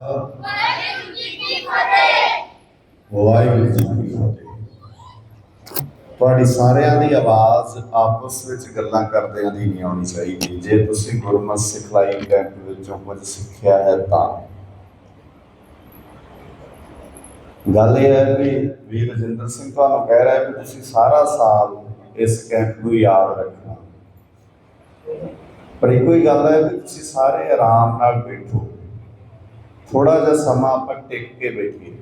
ਵਾਹਿਗੁਰੂ ਜੀ ਕੀ ਫਤਿਹ। ਵਾਹਿਗੁਰੂ ਜੀ ਕੀ ਫਤਿਹ ਤੁਹਾਡੀ ਸਾਰਿਆਂ ਦੀ ਆਵਾਜ਼ ਆਪਸ ਵਿੱਚ ਗੱਲਾਂ ਕਰਦਿਆਂ ਦੀ ਨਹੀਂ ਆਉਣੀ ਚਾਹੀਦੀ। ਜੇ ਤੁਸੀਂ ਗੁਰਮਤਿ ਸਿਖਲਾਈ ਕੈਂਪ ਵਿੱਚੋਂ ਕੁਝ ਸਿੱਖਿਆ ਹੈ ਤਾਂ। ਗੱਲ ਇਹ ਹੈ ਵੀ ਵੀਰ ਰਜਿੰਦਰ ਸਿੰਘ ਤੁਹਾਨੂੰ ਕਹਿ ਰਿਹਾ ਹੈ ਕਿ ਤੁਸੀਂ ਸਾਰਾ ਸਾਲ ਇਸ ਕੈਂਪ ਨੂੰ ਯਾਦ ਰੱਖਣਾ। ਪਰ ਇੱਕੋ ਹੀ ਗੱਲ ਹੈ ਕਿ ਤੁਸੀਂ ਸਾਰੇ ਆਰਾਮ ਨਾਲ ਬੈਠੋ। ਥੋੜਾ ਜਿਹਾ ਸਮਾਂ ਆਪਾਂ ਟਿਕ ਕੇ ਬੈਠੀਏ।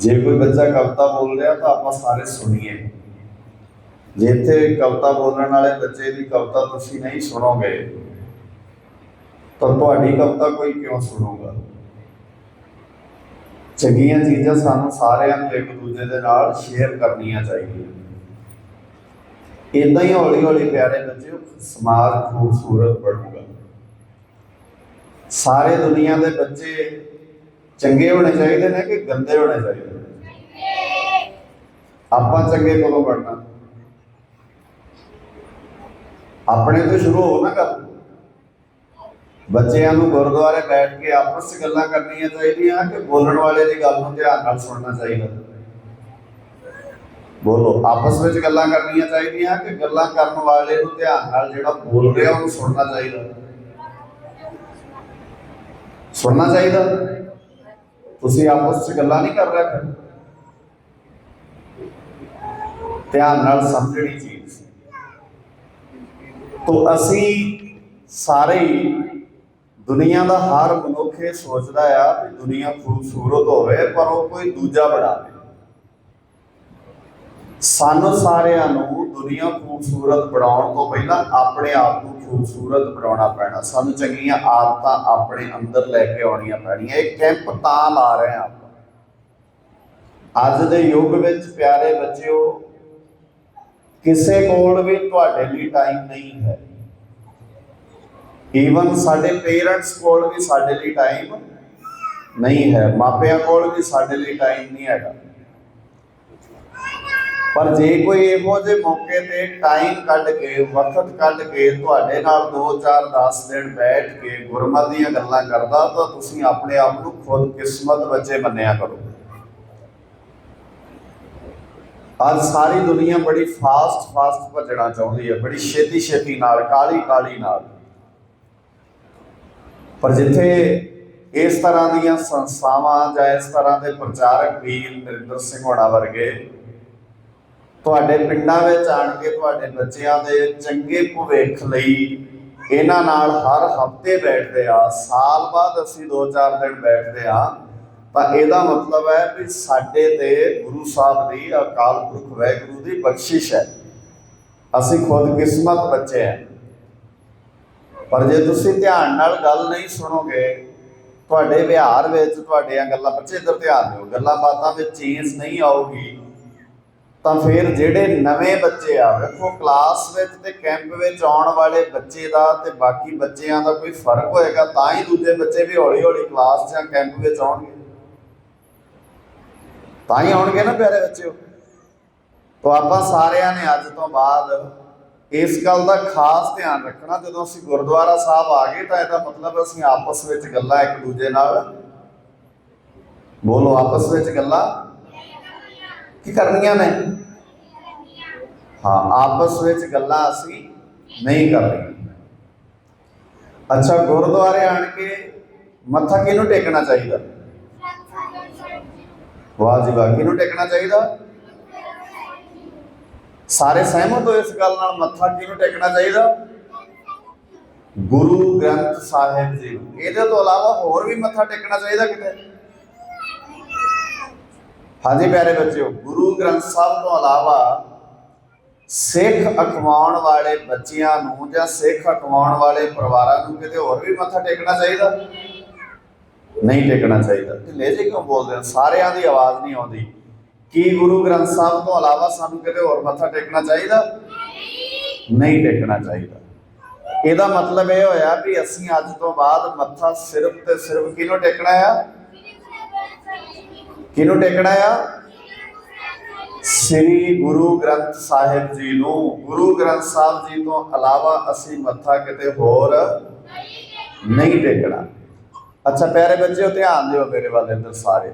ਜੇ ਕੋਈ ਬੱਚਾ ਕਵਿਤਾ ਬੋਲ ਰਿਹਾ ਤਾਂ ਆਪਾਂ ਸਾਰੇ ਸੁਣੀਏ। ਜੇ ਇੱਥੇ ਕਵਿਤਾ ਬੋਲਣ ਵਾਲੇ ਬੱਚੇ ਦੀ ਕਵਿਤਾ ਤੁਸੀਂ ਨਹੀਂ ਸੁਣੋਗੇ, ਤਾਂ ਤੁਹਾਡੀ ਕਵਿਤਾ ਕੋਈ ਕਿਉਂ ਸੁਣੂਗਾ? ਚੰਗੀਆਂ ਚੀਜ਼ਾਂ ਸਾਨੂੰ ਸਾਰਿਆਂ ਨੂੰ ਇੱਕ ਦੂਜੇ ਦੇ ਨਾਲ ਸ਼ੇਅਰ ਕਰਨੀਆਂ ਚਾਹੀਦੀਆਂ। ਇਦਾਂ ਹੀ ਹੌਲੀ ਹੌਲੀ ਪਿਆਰੇ ਬੱਚਿਓ, ਸਮਾਜ ਖੂਬਸੂਰਤ ਬਣੂਗਾ। ਸਾਰੇ ਦੁਨੀਆ ਦੇ ਬੱਚੇ ਚੰਗੇ ਹੋਣੇ ਚਾਹੀਦੇ ਨੇ ਕਿ ਗੰਦੇ ਹੋਣੇ ਚਾਹੀਦੇ ਨੇ? ਆਪਾਂ ਚੰਗੇ ਕੋਲੋਂ ਬਣਨਾ? ਆਪਣੇ ਤੋਂ ਸ਼ੁਰੂ ਹੋ ਨਾ ਕਰ ਬੱਚਿਆਂ ਨੂੰ ਗੁਰਦੁਆਰੇ ਬੈਠ ਕੇ ਆਪਸ ਵਿੱਚ ਗੱਲਾਂ ਕਰਨੀਆਂ ਚਾਹੀਦੀਆਂ ਕਿ ਬੋਲਣ ਵਾਲੇ ਦੀ ਗੱਲ ਨੂੰ ਧਿਆਨ ਨਾਲ ਸੁਣਨਾ ਚਾਹੀਦਾ। ਬੋਲੋ, ਆਪਸ ਵਿੱਚ ਗੱਲਾਂ ਕਰਨੀਆਂ ਚਾਹੀਦੀਆਂ ਕਿ ਗੱਲਾਂ ਕਰਨ ਵਾਲੇ ਨੂੰ ਧਿਆਨ ਨਾਲ ਜਿਹੜਾ ਬੋਲ ਰਿਹਾ ਉਹਨੂੰ ਸੁਣਨਾ ਚਾਹੀਦਾ। ਸੁਣਨਾ ਚਾਹੀਦਾ। ਤੁਸੀਂ ਆਪਸ ਵਿੱਚ ਗੱਲਾਂ ਨਹੀਂ ਕਰ ਰਹੇ ਫਿਰ। ਧਿਆਨ ਨਾਲ ਸਮਝਣੀ ਚੀਜ਼। ਤੋ ਅਸੀਂ ਸਾਰੇ ਹੀ ਦੁਨੀਆ ਦਾ ਹਰ ਮਨੁੱਖ ਇਹ ਸੋਚਦਾ ਆ ਕਿ ਦੁਨੀਆ ਖੂਬਸੂਰਤ ਹੋਵੇ, ਪਰ ਉਹ ਕੋਈ ਦੂਜਾ ਬਣਾਵੇ ਸਾਨੂੰ ਸਾਰਿਆਂ ਨੂੰ ਦੁਨੀਆ ਖੂਬਸੂਰਤ ਬਣਾਉਣ ਤੋਂ ਪਹਿਲਾਂ ਆਪਣੇ ਆਪ ਨੂੰ ਖੂਬਸੂਰਤ ਬਣਾਉਣਾ ਪੈਣਾ। ਸਾਨੂੰ ਚੰਗੀਆਂ ਆਦਤਾਂ ਆਪਣੇ ਅੰਦਰ ਲੈ ਕੇ ਆਉਣੀਆਂ ਪੈਣੀਆਂ। ਇਹ ਕੈਂਪ ਤਾਂ ਲਾ ਰਹੇ ਹਾਂ ਅੱਜ ਦੇ ਯੁੱਗ ਵਿੱਚ ਪਿਆਰੇ ਬੱਚਿਓ, ਕਿਸੇ ਕੋਲ ਵੀ ਤੁਹਾਡੇ ਲਈ ਟਾਈਮ ਨਹੀਂ ਹੈ। ਈਵਨ ਸਾਡੇ ਪੇਰੈਂਟਸ ਕੋਲ ਵੀ ਸਾਡੇ ਲਈ ਟਾਈਮ ਨਹੀਂ ਹੈ। ਮਾਪਿਆਂ ਕੋਲ ਵੀ ਸਾਡੇ ਲਈ ਟਾਈਮ ਨਹੀਂ ਹੈਗਾ। ਪਰ ਜੇ ਕੋਈ ਇਹੋ ਜਿਹੇ ਮੌਕੇ ਤੇ ਟਾਈਮ ਕੱਢ ਕੇ, ਵਕਤ ਕੱਢ ਕੇ ਤੁਹਾਡੇ ਨਾਲ 2 4 10 ਦਿਨ ਬੈਠ ਕੇ ਗੁਰਮਤਿ ਦੀਆਂ ਗੱਲਾਂ ਕਰਦਾ, ਤਾਂ ਤੁਸੀਂ ਆਪਣੇ ਆਪ ਨੂੰ ਖੁਦ ਕਿਸਮਤ ਬੱਚੇ ਮੰਨਿਆ ਕਰੋ। ਅੱਜ ਸਾਰੀ ਦੁਨੀਆ ਬੜੀ ਫਾਸਟ ਫਾਸਟ ਭੱਜਣਾ ਚਾਹੁੰਦੀ ਹੈ, ਬੜੀ ਛੇਤੀ ਛੇਤੀ ਨਾਲ ਕਾਲੀ ਕਾਲੀ ਨਾਲ। ਪਰ ਜਿੱਥੇ ਇਸ ਤਰ੍ਹਾਂ ਦੀਆਂ ਸੰਸਥਾਵਾਂ ਜਾਂ ਇਸ ਤਰ੍ਹਾਂ ਦੇ ਪ੍ਰਚਾਰਕ ਵੀਰ ਨਰਿੰਦਰ ਸਿੰਘ ਹੋਣਾ ਵਰਗੇ ਤੁਹਾਡੇ ਪਿੰਡਾਂ ਵਿੱਚ ਆਣ ਕੇ ਤੁਹਾਡੇ ਬੱਚਿਆਂ ਦੇ ਚੰਗੇ ਭਵਿੱਖ ਲਈ ਇਹਨਾਂ ਨਾਲ ਹਰ ਹਫ਼ਤੇ ਬੈਠਦੇ ਆ, ਸਾਲ ਬਾਅਦ ਅਸੀਂ 2-4 ਦਿਨ ਬੈਠਦੇ ਆ, ਤਾਂ ਇਹਦਾ ਮਤਲਬ ਹੈ ਕਿ ਸਾਡੇ ਤੇ ਗੁਰੂ ਸਾਹਿਬ ਦੀ ਅਕਾਲ ਪੁਰਖ ਵਾਹਿਗੁਰੂ ਦੀ ਬਖਸ਼ਿਸ਼ ਹੈ। ਅਸੀਂ ਖੁਦ ਕਿਸਮਤ ਬੱਚੇ ਆ। ਪਰ ਜੇ ਤੁਸੀਂ ਧਿਆਨ ਨਾਲ ਗੱਲ ਨਹੀਂ ਸੁਣੋਗੇ, ਤੁਹਾਡੇ ਵਿਹਾਰ ਵਿੱਚ ਤੁਹਾਡੀਆਂ ਗੱਲਾਂ, ਬੱਚੇ ਇੱਧਰ ਧਿਆਨ ਦਿਓ, ਗੱਲਾਂ ਬਾਤਾਂ ਵਿੱਚ ਚੇਂਜ ਨਹੀਂ ਆਊਗੀ। ਤਾਂ ਫਿਰ ਜਿਹੜੇ ਨਵੇਂ ਬੱਚੇ ਆ, ਵੇਖੋ ਕਲਾਸ ਵਿੱਚ ਤੇ ਕੈਂਪ ਵਿੱਚ ਆਉਣ ਵਾਲੇ ਬੱਚੇ ਦਾ ਤੇ ਬਾਕੀ ਬੱਚਿਆਂ ਦਾ ਕੋਈ ਫ਼ਰਕ ਹੋਏਗਾ, ਤਾਂ ਹੀ ਦੂਜੇ ਬੱਚੇ ਵੀ ਹੌਲੀ ਹੌਲੀ ਕਲਾਸ ਜਾਂ ਕੈਂਪ ਵਿੱਚ ਆਉਣਗੇ। ਤਾਂ ਹੀ ਆਉਣਗੇ ਨਾ ਪਿਆਰੇ ਬੱਚਿਓ। ਤਾਂ ਆਪਾਂ ਸਾਰਿਆਂ ਨੇ ਅੱਜ ਤੋਂ ਬਾਅਦ ਇਸ ਗੱਲ ਦਾ ਖਾਸ ਧਿਆਨ ਰੱਖਣਾ, ਜਦੋਂ ਅਸੀਂ ਗੁਰਦੁਆਰਾ ਸਾਹਿਬ ਆ ਗਏ ਤਾਂ ਇਹਦਾ ਮਤਲਬ ਅਸੀਂ ਆਪਸ ਵਿੱਚ ਗੱਲਾਂ ਇੱਕ ਦੂਜੇ ਨਾਲ। ਬੋਲੋ, ਆਪਸ ਵਿੱਚ ਗੱਲਾਂ। ਕੀ ਕਰਨੀਆਂ ਨੇ? ਹਾਂ, ਆਪਸ ਵਿੱਚ ਗੱਲਾਂ ਅਸੀਂ ਨਹੀਂ ਕਰਨੀਆਂ ਅੱਛਾ, ਗੁਰਦੁਆਰੇ ਆਣ ਕੇ ਮੱਥਾ ਕਿਹਨੂੰ ਟੇਕਣਾ ਚਾਹੀਦਾ? ਵਾਹ ਜੀ ਵਾਹ, ਕਿਹਨੂੰ ਟੇਕਣਾ ਚਾਹੀਦਾ? ਸਾਰੇ ਸਹਿਮਤ ਹੋ ਇਸ ਗੱਲ ਨਾਲ ਮੱਥਾ ਕਿਹਨੂੰ ਟੇਕਣਾ ਚਾਹੀਦਾ? ਗੁਰੂ ਗ੍ਰੰਥ ਸਾਹਿਬ ਜੀ ਨੂੰ। ਇਹਦੇ ਤੋਂ ਇਲਾਵਾ ਹੋਰ ਵੀ ਮੱਥਾ ਟੇਕਣਾ ਚਾਹੀਦਾ ਕਿਤੇ? ਹਾਂਜੀ ਪਿਆਰੇ ਬੱਚਿਓ, ਗੁਰੂ ਗ੍ਰੰਥ ਸਾਹਿਬ ਤੋਂ ਇਲਾਵਾ ਸਿੱਖ ਅਖਵਾਉਣ ਵਾਲੇ ਬੱਚਿਆਂ ਨੂੰ ਜਾਂ ਸਿੱਖ ਅਖਵਾਉਣ ਵਾਲੇ ਪਰਿਵਾਰਾਂ ਨੂੰ ਕਿਤੇ ਹੋਰ ਵੀ ਮੱਥਾ ਟੇਕਣਾ ਚਾਹੀਦਾ? ਨਹੀਂ ਟੇਕਣਾ ਚਾਹੀਦਾ। ਢਿੱਲੇ ਜੇ ਕਿਉਂ ਬੋਲਦੇ ਹੋ? ਸਾਰਿਆਂ ਦੀ ਆਵਾਜ਼ ਨਹੀਂ ਆਉਂਦੀ। ਕੀ ਗੁਰੂ ਗ੍ਰੰਥ ਸਾਹਿਬ ਤੋਂ ਇਲਾਵਾ ਸਾਨੂੰ ਕਿਤੇ ਹੋਰ ਮੱਥਾ ਟੇਕਣਾ ਚਾਹੀਦਾ? ਨਹੀਂ ਟੇਕਣਾ ਚਾਹੀਦਾ। ਇਹਦਾ ਮਤਲਬ ਇਹ ਹੋਇਆ ਵੀ ਅਸੀਂ ਅੱਜ ਤੋਂ ਬਾਅਦ ਮੱਥਾ ਸਿਰਫ ਤੇ ਸਿਰਫ ਕਿਹਨੂੰ ਟੇਕਣਾ ਆ? ਕਿਹਨੂੰ ਟੇਕਣਾ ਆ? ਸ੍ਰੀ ਗੁਰੂ ਗ੍ਰੰਥ ਸਾਹਿਬ ਜੀ ਨੂੰ। ਗੁਰੂ ਗ੍ਰੰਥ ਸਾਹਿਬ ਜੀ ਤੋਂ ਇਲਾਵਾ ਅਸੀਂ ਮੱਥਾ ਕਿਤੇ ਹੋਰ ਨਹੀਂ ਟੇਕਣਾ। ਅੱਛਾ, ਪਿਆਰੇ ਬੱਚਿਓ, ਧਿਆਨ ਦਿਓ ਮੇਰੇ ਵੱਲ ਇੱਧਰ ਸਾਰੇ।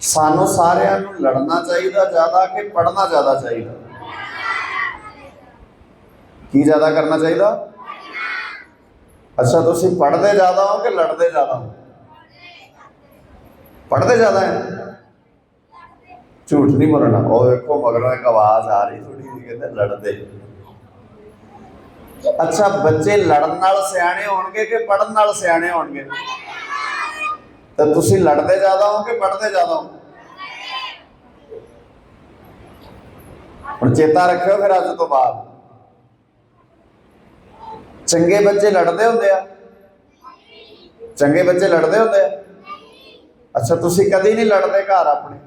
ਸਾਨੂੰ ਸਾਰਿਆਂ ਨੂੰ ਲੜਨਾ ਚਾਹੀਦਾ ਜ਼ਿਆਦਾ ਕਿ ਪੜ੍ਹਨਾ ਜ਼ਿਆਦਾ ਚਾਹੀਦਾ? ਕੀ ਜ਼ਿਆਦਾ ਕਰਨਾ ਚਾਹੀਦਾ? ਅੱਛਾ, ਤੁਸੀਂ ਪੜ੍ਹਦੇ ਜ਼ਿਆਦਾ ਹੋ ਕਿ ਲੜਦੇ ਜ਼ਿਆਦਾ ਹੋ? ਪੜ੍ਹਦੇ ਜ਼ਿਆਦਾ ਹੈ? ਝੂਠ ਨਹੀਂ ਬੋਲਣਾ। ਉਹ ਵੇਖੋ, ਮਗਰੋਂ ਇੱਕ ਆਵਾਜ਼ ਆ ਰਹੀ ਥੋੜੀ ਜਿਹੀ, ਕਹਿੰਦੇ ਲੜਦੇ। ਅੱਛਾ, ਬੱਚੇ ਲੜਨ ਨਾਲ ਸਿਆਣੇ ਹੋਣਗੇ ਕਿ ਪੜਨ ਨਾਲ ਸਿਆਣੇ ਹੋਣਗੇ? ਤਾਂ ਤੁਸੀਂ ਲੜਦੇ ਜ਼ਿਆਦਾ ਹੋ ਕਿ ਪੜਦੇ ਜ਼ਿਆਦਾ ਹੋ? ਹੁਣ ਚੇਤਾ ਰੱਖਿਓ ਫਿਰ ਅੱਜ ਤੋਂ ਬਾਅਦ। ਚੰਗੇ ਬੱਚੇ ਲੜਦੇ ਹੁੰਦੇ ਆ? ਚੰਗੇ ਬੱਚੇ ਲੜਦੇ ਹੁੰਦੇ ਆ? ਅੱਛਾ, ਤੁਸੀਂ ਕਦੀ ਨਹੀਂ ਲੜਦੇ ਘਰ ਆਪਣੇ?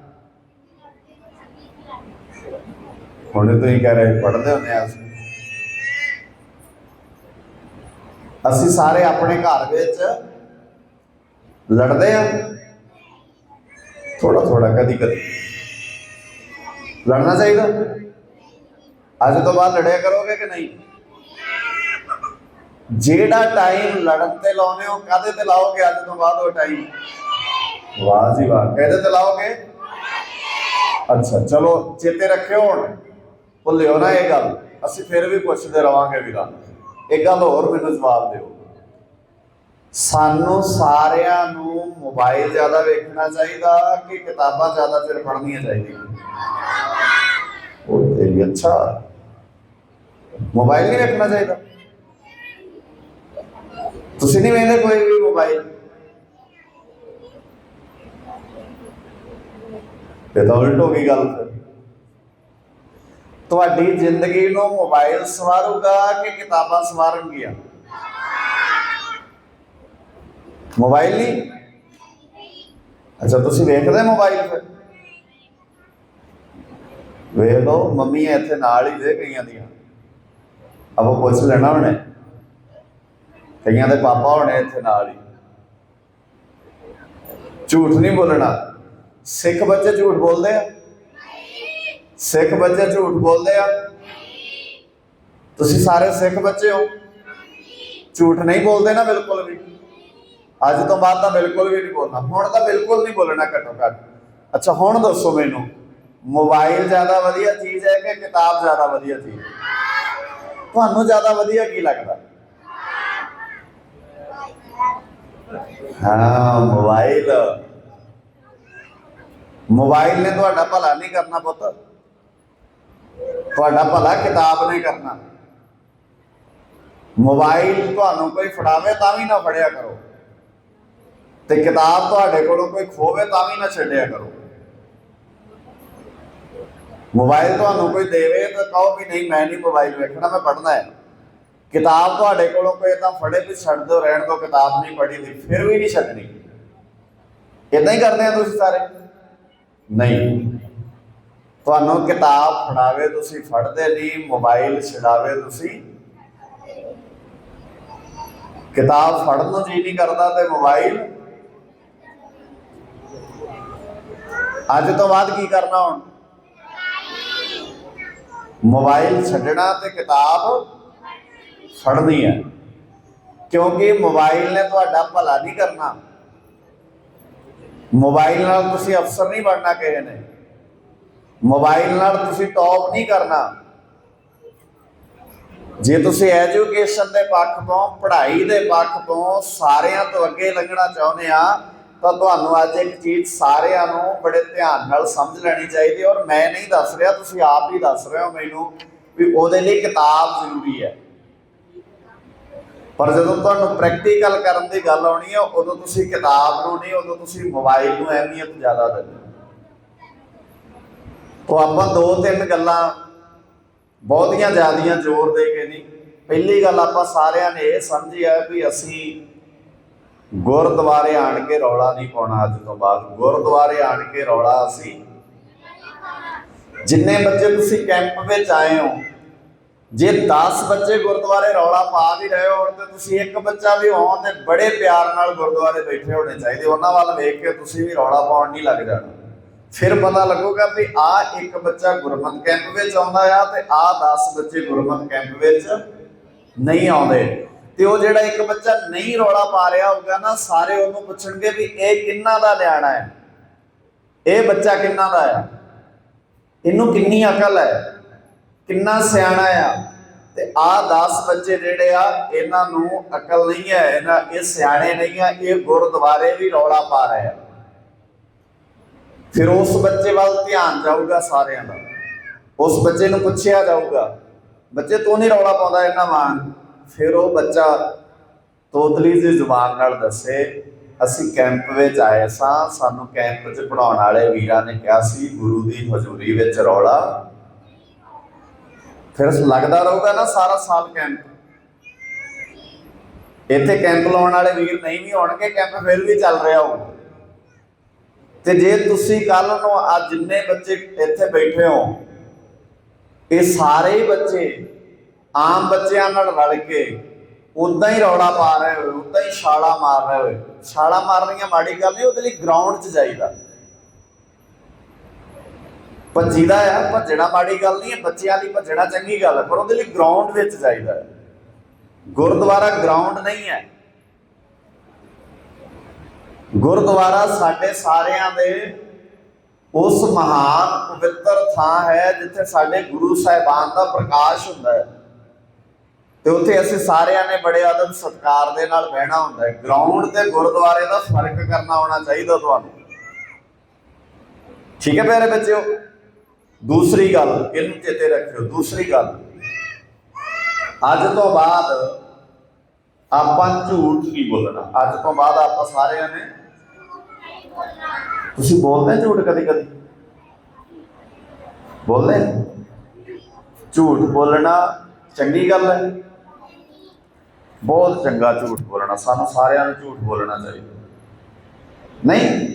ਹੁਣ ਤੁਸੀਂ ਕਹਿ ਰਹੇ ਪੜਦੇ ਹੁੰਦੇ ਆ ਅਸੀਂ। ਅਸੀਂ ਸਾਰੇ ਆਪਣੇ ਘਰ ਵਿੱਚ ਲੜਦੇ ਆ। ਥੋੜਾ ਥੋੜਾ ਕਦੀ ਕਦੀ। ਲੜਨਾ ਚਾਹੀਦਾ? ਅੱਜ ਤੋਂ ਬਾਅਦ ਲੜਿਆ ਕਰੋਗੇ ਕਿ ਨਹੀਂ? ਜਿਹੜਾ ਟਾਈਮ ਲੜਨ ਤੇ ਲਾਉਨੇ ਹੋ ਕਾਦੇ ਤੇ ਲਾਓਗੇ ਅੱਜ ਤੋਂ ਬਾਅਦ ਉਹ ਟਾਈਮ ਵਾਹ ਜੀ ਵਾਹ। ਕਾਹਦੇ ਤੇ ਲਾਓਗੇ? ਅੱਛਾ, ਚਲੋ, ਚੇਤੇ ਰੱਖਿਓ ਹੁਣ। ਭੁੱਲਿਓ ਨਾ ਇਹ ਗੱਲ। ਅਸੀਂ ਫਿਰ ਵੀ ਪੁੱਛਦੇ ਰਵਾਂਗੇ ਵੀਰਾਂ। ਇੱਕ ਗੱਲ ਹੋਰ ਮੈਨੂੰ ਜਵਾਬ ਦਿਓ। ਸਾਨੂੰ ਸਾਰਿਆਂ ਨੂੰ ਮੋਬਾਈਲ ਜ਼ਿਆਦਾ ਵੇਖਣਾ ਚਾਹੀਦਾ ਕਿ ਕਿਤਾਬਾਂ ਜ਼ਿਆਦਾ ਚਿਰ ਪੜ੍ਹਨੀਆਂ ਚਾਹੀਦੀਆਂ? ਉਹ ਤੇ ਅੱਛਾ। ਮੋਬਾਈਲ ਨਹੀਂ ਵੇਖਣਾ ਚਾਹੀਦਾ? ਤੁਸੀਂ ਨਹੀਂ ਵੇਖਦੇ ਕੋਈ ਵੀ ਮੋਬਾਈਲ? ਤੇ ਤਾਂ ਉਲਟ ਹੋ ਗਈ ਗੱਲ ਫਿਰ। ਤੁਹਾਡੀ ਜ਼ਿੰਦਗੀ ਨੂੰ ਮੋਬਾਈਲ ਸਵਾਰੂਗਾ ਕਿ ਕਿਤਾਬਾਂ ਸਵਾਰਨਗੀਆਂ? ਮੋਬਾਈਲ ਨਹੀਂ? ਅੱਛਾ, ਤੁਸੀਂ ਵੇਖਦੇ ਮੋਬਾਈਲ ਫਿਰ? ਵੇਖ ਲਓ ਮੰਮੀ ਇੱਥੇ ਨਾਲ ਹੀ ਦੇ ਗਈਆਂ ਦੀਆਂ। ਆਪਾਂ ਪੁੱਛ ਲੈਣਾ ਉਹਨੇ। ਕਈਆਂ ਦੇ ਪਾਪਾ ਹੋਣੇ ਇੱਥੇ ਨਾਲ ਹੀ। ਝੂਠ ਨਹੀਂ ਬੋਲਣਾ। ਸਿੱਖ ਬੱਚੇ ਝੂਠ ਬੋਲਦੇ ਆ? ਸਿੱਖ ਬੱਚੇ ਝੂਠ ਬੋਲਦੇ ਆ? ਤੁਸੀਂ ਸਾਰੇ ਸਿੱਖ ਬੱਚੇ ਹੋ? ਝੂਠ ਨਹੀਂ ਬੋਲਦੇ ਨਾ ਬਿਲਕੁਲ ਵੀ। ਅੱਜ ਤੋਂ ਬਾਅਦ ਤਾਂ ਬਿਲਕੁਲ ਵੀ ਨਹੀਂ ਬੋਲਣਾ। ਹੁਣ ਤਾਂ ਬਿਲਕੁਲ ਨਹੀਂ ਬੋਲਣਾ ਘੱਟੋ ਘੱਟ। ਅੱਛਾ, ਹੁਣ ਦੱਸੋ ਮੈਨੂੰ। ਮੋਬਾਈਲ ਜ਼ਿਆਦਾ ਵਧੀਆ ਚੀਜ਼ ਹੈ ਕਿ ਕਿਤਾਬ ਜ਼ਿਆਦਾ ਵਧੀਆ ਚੀਜ਼? ਤੁਹਾਨੂੰ ਜ਼ਿਆਦਾ ਵਧੀਆ ਕੀ ਲੱਗਦਾ? ਹਾਂ, ਮੋਬਾਈਲ। ਮੋਬਾਈਲ ਨੇ ਤੁਹਾਡਾ ਭਲਾ ਨਹੀਂ ਕਰਨਾ ਪੁੱਤ। ਤੁਹਾਡਾ ਭਲਾ ਕਿਤਾਬ ਨੇ ਕਰਨਾ। ਮੋਬਾਈਲ ਤੁਹਾਨੂੰ ਕੋਈ ਫੜਾਵੇ ਤਾਂ ਵੀ ਨਾ ਫੜਿਆ ਕਰੋ। ਤੇ ਕਿਤਾਬ ਤੁਹਾਡੇ ਕੋਲੋਂ ਕੋਈ ਖੋਵੇ ਤਾਂ ਵੀ ਨਾ ਛੱਡਿਆ ਕਰੋ। ਮੋਬਾਈਲ ਤੁਹਾਨੂੰ ਕੋਈ ਦੇਵੇ ਤਾਂ ਕਹੋ ਵੀ ਨਹੀਂ, ਮੈਂ ਨਹੀਂ ਮੋਬਾਈਲ ਵੇਖਣਾ, ਮੈਂ ਪੜ੍ਹਨਾ ਹੈ। ਕਿਤਾਬ ਤੁਹਾਡੇ ਕੋਲੋਂ ਕੋਈ ਤਾਂ ਫੜੇ ਵੀ ਛੱਡ ਦਿਓ, ਰਹਿਣ ਦੋ ਕਿਤਾਬ ਨਹੀਂ ਪੜ੍ਹੀ ਦੀ, ਫਿਰ ਵੀ ਨਹੀਂ ਛੱਡਣੀ। ਇਦਾਂ ਹੀ ਕਰਦੇ ਆ ਤੁਸੀਂ ਸਾਰੇ। ਨਹੀਂ। ਤੁਹਾਨੂੰ ਕਿਤਾਬ ਫੜਾਵੇ ਤੁਸੀਂ, ਫੜਦੇ ਨਹੀਂ, ਮੋਬਾਈਲ ਛਡਾਵੇ ਤੁਸੀਂ। ਕਿਤਾਬ ਫੜਨ ਨੂੰ ਜੀ ਨਹੀਂ ਕਰਦਾ ਤੇ ਮੋਬਾਈਲ। ਅੱਜ ਤੋਂ ਬਾਅਦ ਕੀ ਕਰਨਾ ਹੁਣ? ਮੋਬਾਈਲ ਛੱਡਣਾ ਤੇ ਕਿਤਾਬ ਫੜਨੀ ਹੈ। ਕਿਉਂਕਿ ਮੋਬਾਈਲ ਨੇ ਤੁਹਾਡਾ ਭਲਾ ਨਹੀਂ ਕਰਨਾ। ਮੋਬਾਈਲ ਨਾਲ ਤੁਸੀਂ ਅਫਸਰ ਨਹੀਂ ਬਣਨਾ ਕਿਸੇ ਨੇ। ਮੋਬਾਈਲ ਨਾਲ ਤੁਸੀਂ ਟੌਪ ਨਹੀਂ ਕਰਨਾ। ਜੇ ਤੁਸੀਂ ਐਜੂਕੇਸ਼ਨ ਦੇ ਪੱਖ ਤੋਂ, ਪੜ੍ਹਾਈ ਦੇ ਪੱਖ ਤੋਂ ਸਾਰਿਆਂ ਤੋਂ ਅੱਗੇ ਲੰਘਣਾ ਚਾਹੁੰਦੇ ਆ, ਤਾਂ ਤੁਹਾਨੂੰ ਅੱਜ ਇੱਕ ਚੀਜ਼ ਸਾਰਿਆਂ ਨੂੰ ਬੜੇ ਧਿਆਨ ਨਾਲ ਸਮਝ ਲੈਣੀ ਚਾਹੀਦੀ ਔਰ ਮੈਂ ਨਹੀਂ ਦੱਸ ਰਿਹਾ, ਤੁਸੀਂ ਆਪ ਹੀ ਦੱਸ ਰਹੇ ਹੋ ਮੈਨੂੰ ਵੀ ਉਹਦੇ ਲਈ ਕਿਤਾਬ ਜ਼ਰੂਰੀ ਹੈ। ਪਰ ਜਦੋਂ ਤੁਹਾਨੂੰ ਪ੍ਰੈਕਟੀਕਲ ਕਰਨ ਦੀ ਗੱਲ ਆਉਣੀ ਹੈ ਉਦੋਂ ਤੁਸੀਂ ਕਿਤਾਬ ਨੂੰ ਨਹੀਂ, ਉਦੋਂ ਤੁਸੀਂ ਮੋਬਾਈਲ ਨੂੰ ਅਹਿਮੀਅਤ ਜ਼ਿਆਦਾ ਦਿੰਦੇ ਹੋ। ਆਪਾਂ ਦੋ ਤਿੰਨ ਗੱਲਾਂ ਬਹੁਤੀਆਂ ਜ਼ਿਆਦੀਆਂ ਜ਼ੋਰ ਦੇ ਕੇ ਨਹੀਂ। ਪਹਿਲੀ ਗੱਲ ਆਪਾਂ ਸਾਰਿਆਂ ਨੇ ਇਹ ਸਮਝੀ ਹੈ ਵੀ ਅਸੀਂ ਗੁਰਦੁਆਰੇ ਆਣ ਕੇ ਰੌਲਾ ਨਹੀਂ ਪਾਉਣਾ ਅੱਜ ਤੋਂ ਬਾਅਦ। ਗੁਰਦੁਆਰੇ ਆਣ ਕੇ ਰੌਲਾ ਅਸੀਂ ਜਿੰਨੇ ਬੱਚੇ ਤੁਸੀਂ ਕੈਂਪ ਵਿੱਚ ਆਏ ਹੋ ਜੇ 10 ਬੱਚੇ ਗੁਰਦੁਆਰੇ ਰੌਲਾ ਪਾ ਵੀ ਰਹੇ ਹੋਣ ਤੇ ਤੁਸੀਂ ਇੱਕ ਬੱਚਾ ਵੀ ਹੋ ਤੇ ਬੜੇ ਪਿਆਰ ਨਾਲ ਗੁਰਦੁਆਰੇ ਬੈਠੇ ਹੋਣੇ ਚਾਹੀਦੇ। ਉਹਨਾਂ ਵੱਲ ਵੇਖ ਕੇ ਤੁਸੀਂ ਵੀ ਰੌਲਾ ਪਾਉਣ ਨਹੀਂ ਲੱਗ ਜਾਣਾ। ਫਿਰ ਪਤਾ ਲੱਗੂਗਾ ਵੀ ਆ ਇੱਕ ਬੱਚਾ ਗੁਰਮਤ ਕੈਂਪ ਵਿੱਚ ਆਉਂਦਾ ਆ ਤੇ ਆ 10 ਬੱਚੇ ਗੁਰਮਤ ਕੈਂਪ ਵਿੱਚ ਨਹੀਂ ਆਉਂਦੇ। ਤੇ ਉਹ ਜਿਹੜਾ ਇੱਕ ਬੱਚਾ ਨਹੀਂ ਰੌਲਾ ਪਾ ਰਿਹਾ ਹੋਊਗਾ ਨਾ, ਸਾਰੇ ਉਹਨੂੰ ਪੁੱਛਣਗੇ ਵੀ ਇਹ ਕਿੰਨਾ ਦਾ ਨਿਆਣਾ ਹੈ? ਇਹ ਬੱਚਾ ਕਿੰਨਾ ਦਾ ਆ ਇਹਨੂੰ ਕਿੰਨੀ ਅਕਲ ਹੈ? ਕਿੰਨਾ ਸਿਆਣਾ ਆ? ਤੇ ਆ 10 ਬੱਚੇ ਜਿਹੜੇ ਆ, ਇਹਨਾਂ ਨੂੰ ਅਕਲ ਨਹੀਂ ਹੈ ਇਹਨਾਂ ਇਹ ਸਿਆਣੇ ਨਹੀਂ ਆ, ਇਹ ਗੁਰਦੁਆਰੇ ਵੀ ਰੌਲਾ ਪਾ ਰਹੇ ਆ। ਫਿਰ ਉਸ ਬੱਚੇ ਵੱਲ ਧਿਆਨ ਜਾਊਗਾ ਸਾਰਿਆਂ ਦਾ। ਉਸ ਬੱਚੇ ਨੂੰ ਪੁੱਛਿਆ ਜਾਊਗਾ, ਬੱਚੇ, ਤੂੰ ਨਹੀਂ ਰੌਲਾ ਪਾਉਂਦਾ ਇਹਨਾਂ ਵਾਂਗ? ਫਿਰ ਉਹ ਬੱਚਾ ਤੋਤਲੀ ਦੀ ਜ਼ੁਬਾਨ ਨਾਲ ਦੱਸੇ, ਅਸੀਂ ਕੈਂਪ ਵਿੱਚ ਆਏ ਸਾਂ, ਸਾਨੂੰ ਕੈਂਪ 'ਚ ਪੜਾਉਣ ਵਾਲੇ ਵੀਰਾਂ ਨੇ ਕਿਹਾ ਸੀ, ਗੁਰੂ ਦੀ ਹਜ਼ੂਰੀ ਵਿੱਚ ਰੌਲਾ ਫਿਰ ਲੱਗਦਾ ਰਹੂਗਾ ਨਾ ਸਾਰਾ ਸਾਲ ਕੈਂਪ ਇੱਥੇ ਕੈਂਪ ਲਾਉਣ ਵਾਲੇ ਵੀਰ ਨਹੀਂ ਵੀ ਹੋਣਗੇ ਕੈਂਪ ਫਿਰ ਵੀ ਚੱਲ ਰਿਹਾ ਹੋਊਗਾ ਤੇ ਜੇ ਤੁਸੀਂ ਕੱਲ ਨੂੰ ਆ ਜਿੰਨੇ ਬੱਚੇ ਇੱਥੇ ਬੈਠੇ ਹੋ, ਇਹ ਸਾਰੇ ਹੀ ਬੱਚੇ ਆਮ ਬੱਚਿਆਂ ਨਾਲ ਰਲ ਕੇ ਉਦਾਂ ਹੀ ਰੌਲਾ ਪਾ ਰਹੇ ਹੋਏ ਉਦਾਂ ਹੀ ਛਾਲਾ ਮਾਰ ਰਹੇ ਹੋਏ। ਛਾਲਾ ਮਾਰਨੀਆਂ ਮਾੜੀ ਗੱਲ ਨਹੀਂ, ਉਹਦੇ ਲਈ ਗਰਾਊਂਡ 'ਚ ਜਾਈਦਾ। ਭੱਜੀਦਾ ਆ, ਭੱਜਣਾ ਮਾੜੀ ਗੱਲ ਨਹੀਂ ਹੈ, ਬੱਚਿਆਂ ਲਈ ਭੱਜਣਾ ਚੰਗੀ ਗੱਲ ਹੈ, ਪਰ ਉਹਦੇ ਲਈ ਗਰਾਊਂਡ ਵਿੱਚ ਜਾਈਦਾ ਹੈ। ਗੁਰਦੁਆਰਾ ਗਰਾਊਂਡ ਨਹੀਂ ਹੈ। ਗੁਰਦੁਆਰਾ ਸਾਡੇ ਸਾਰਿਆਂ ਦੇ ਉਸ ਮਹਾਨ ਪਵਿੱਤਰ ਥਾਂ ਹੈ, ਜਿੱਥੇ ਸਾਡੇ ਗੁਰੂ ਸਾਹਿਬਾਨ ਦਾ ਪ੍ਰਕਾਸ਼ ਹੁੰਦਾ ਹੈ। ਤੇ ਉੱਥੇ ਅਸੀਂ ਸਾਰਿਆਂ ਨੇ ਬੜੇ ਆਦਬ ਸਤਕਾਰ ਦੇ ਨਾਲ ਬਹਿਣਾ ਹੁੰਦਾ ਹੈ। ਗਰਾਊਂਡ ਤੇ ਗੁਰਦੁਆਰੇ ਦਾ ਫ਼ਰਕ ਕਰਨਾ ਆਉਣਾ ਚਾਹੀਦਾ ਤੁਹਾਨੂੰ। ਠੀਕ ਹੈ, ਪਿਆਰੇ ਬੱਚਿਓ? ਦੂਸਰੀ ਗੱਲ ਇਹਨੂੰ ਚੇਤੇ ਰੱਖਿਓ, ਦੂਸਰੀ ਗੱਲ। ਅੱਜ ਤੋਂ ਬਾਅਦ ਆਪਾਂ ਝੂਠ ਨਹੀਂ ਬੋਲਣਾ। ਅੱਜ ਤੋਂ ਬਾਅਦ ਆਪਾਂ ਸਾਰਿਆਂ ਨੇ ਤੁਸੀਂ ਬੋਲਦੇ ਝੂਠ ਕਦੇ ਕਦੇ ਬੋਲਦੇ ਝੂਠ ਬੋਲਣਾ ਚੰਗੀ ਗੱਲ ਹੈ। ਬਹੁਤ ਚੰਗਾ ਝੂਠ ਬੋਲਣਾ, ਸਾਨੂੰ ਸਾਰਿਆਂ ਨੂੰ ਝੂਠ ਬੋਲਣਾ ਚਾਹੀਦਾ। ਨਹੀਂ?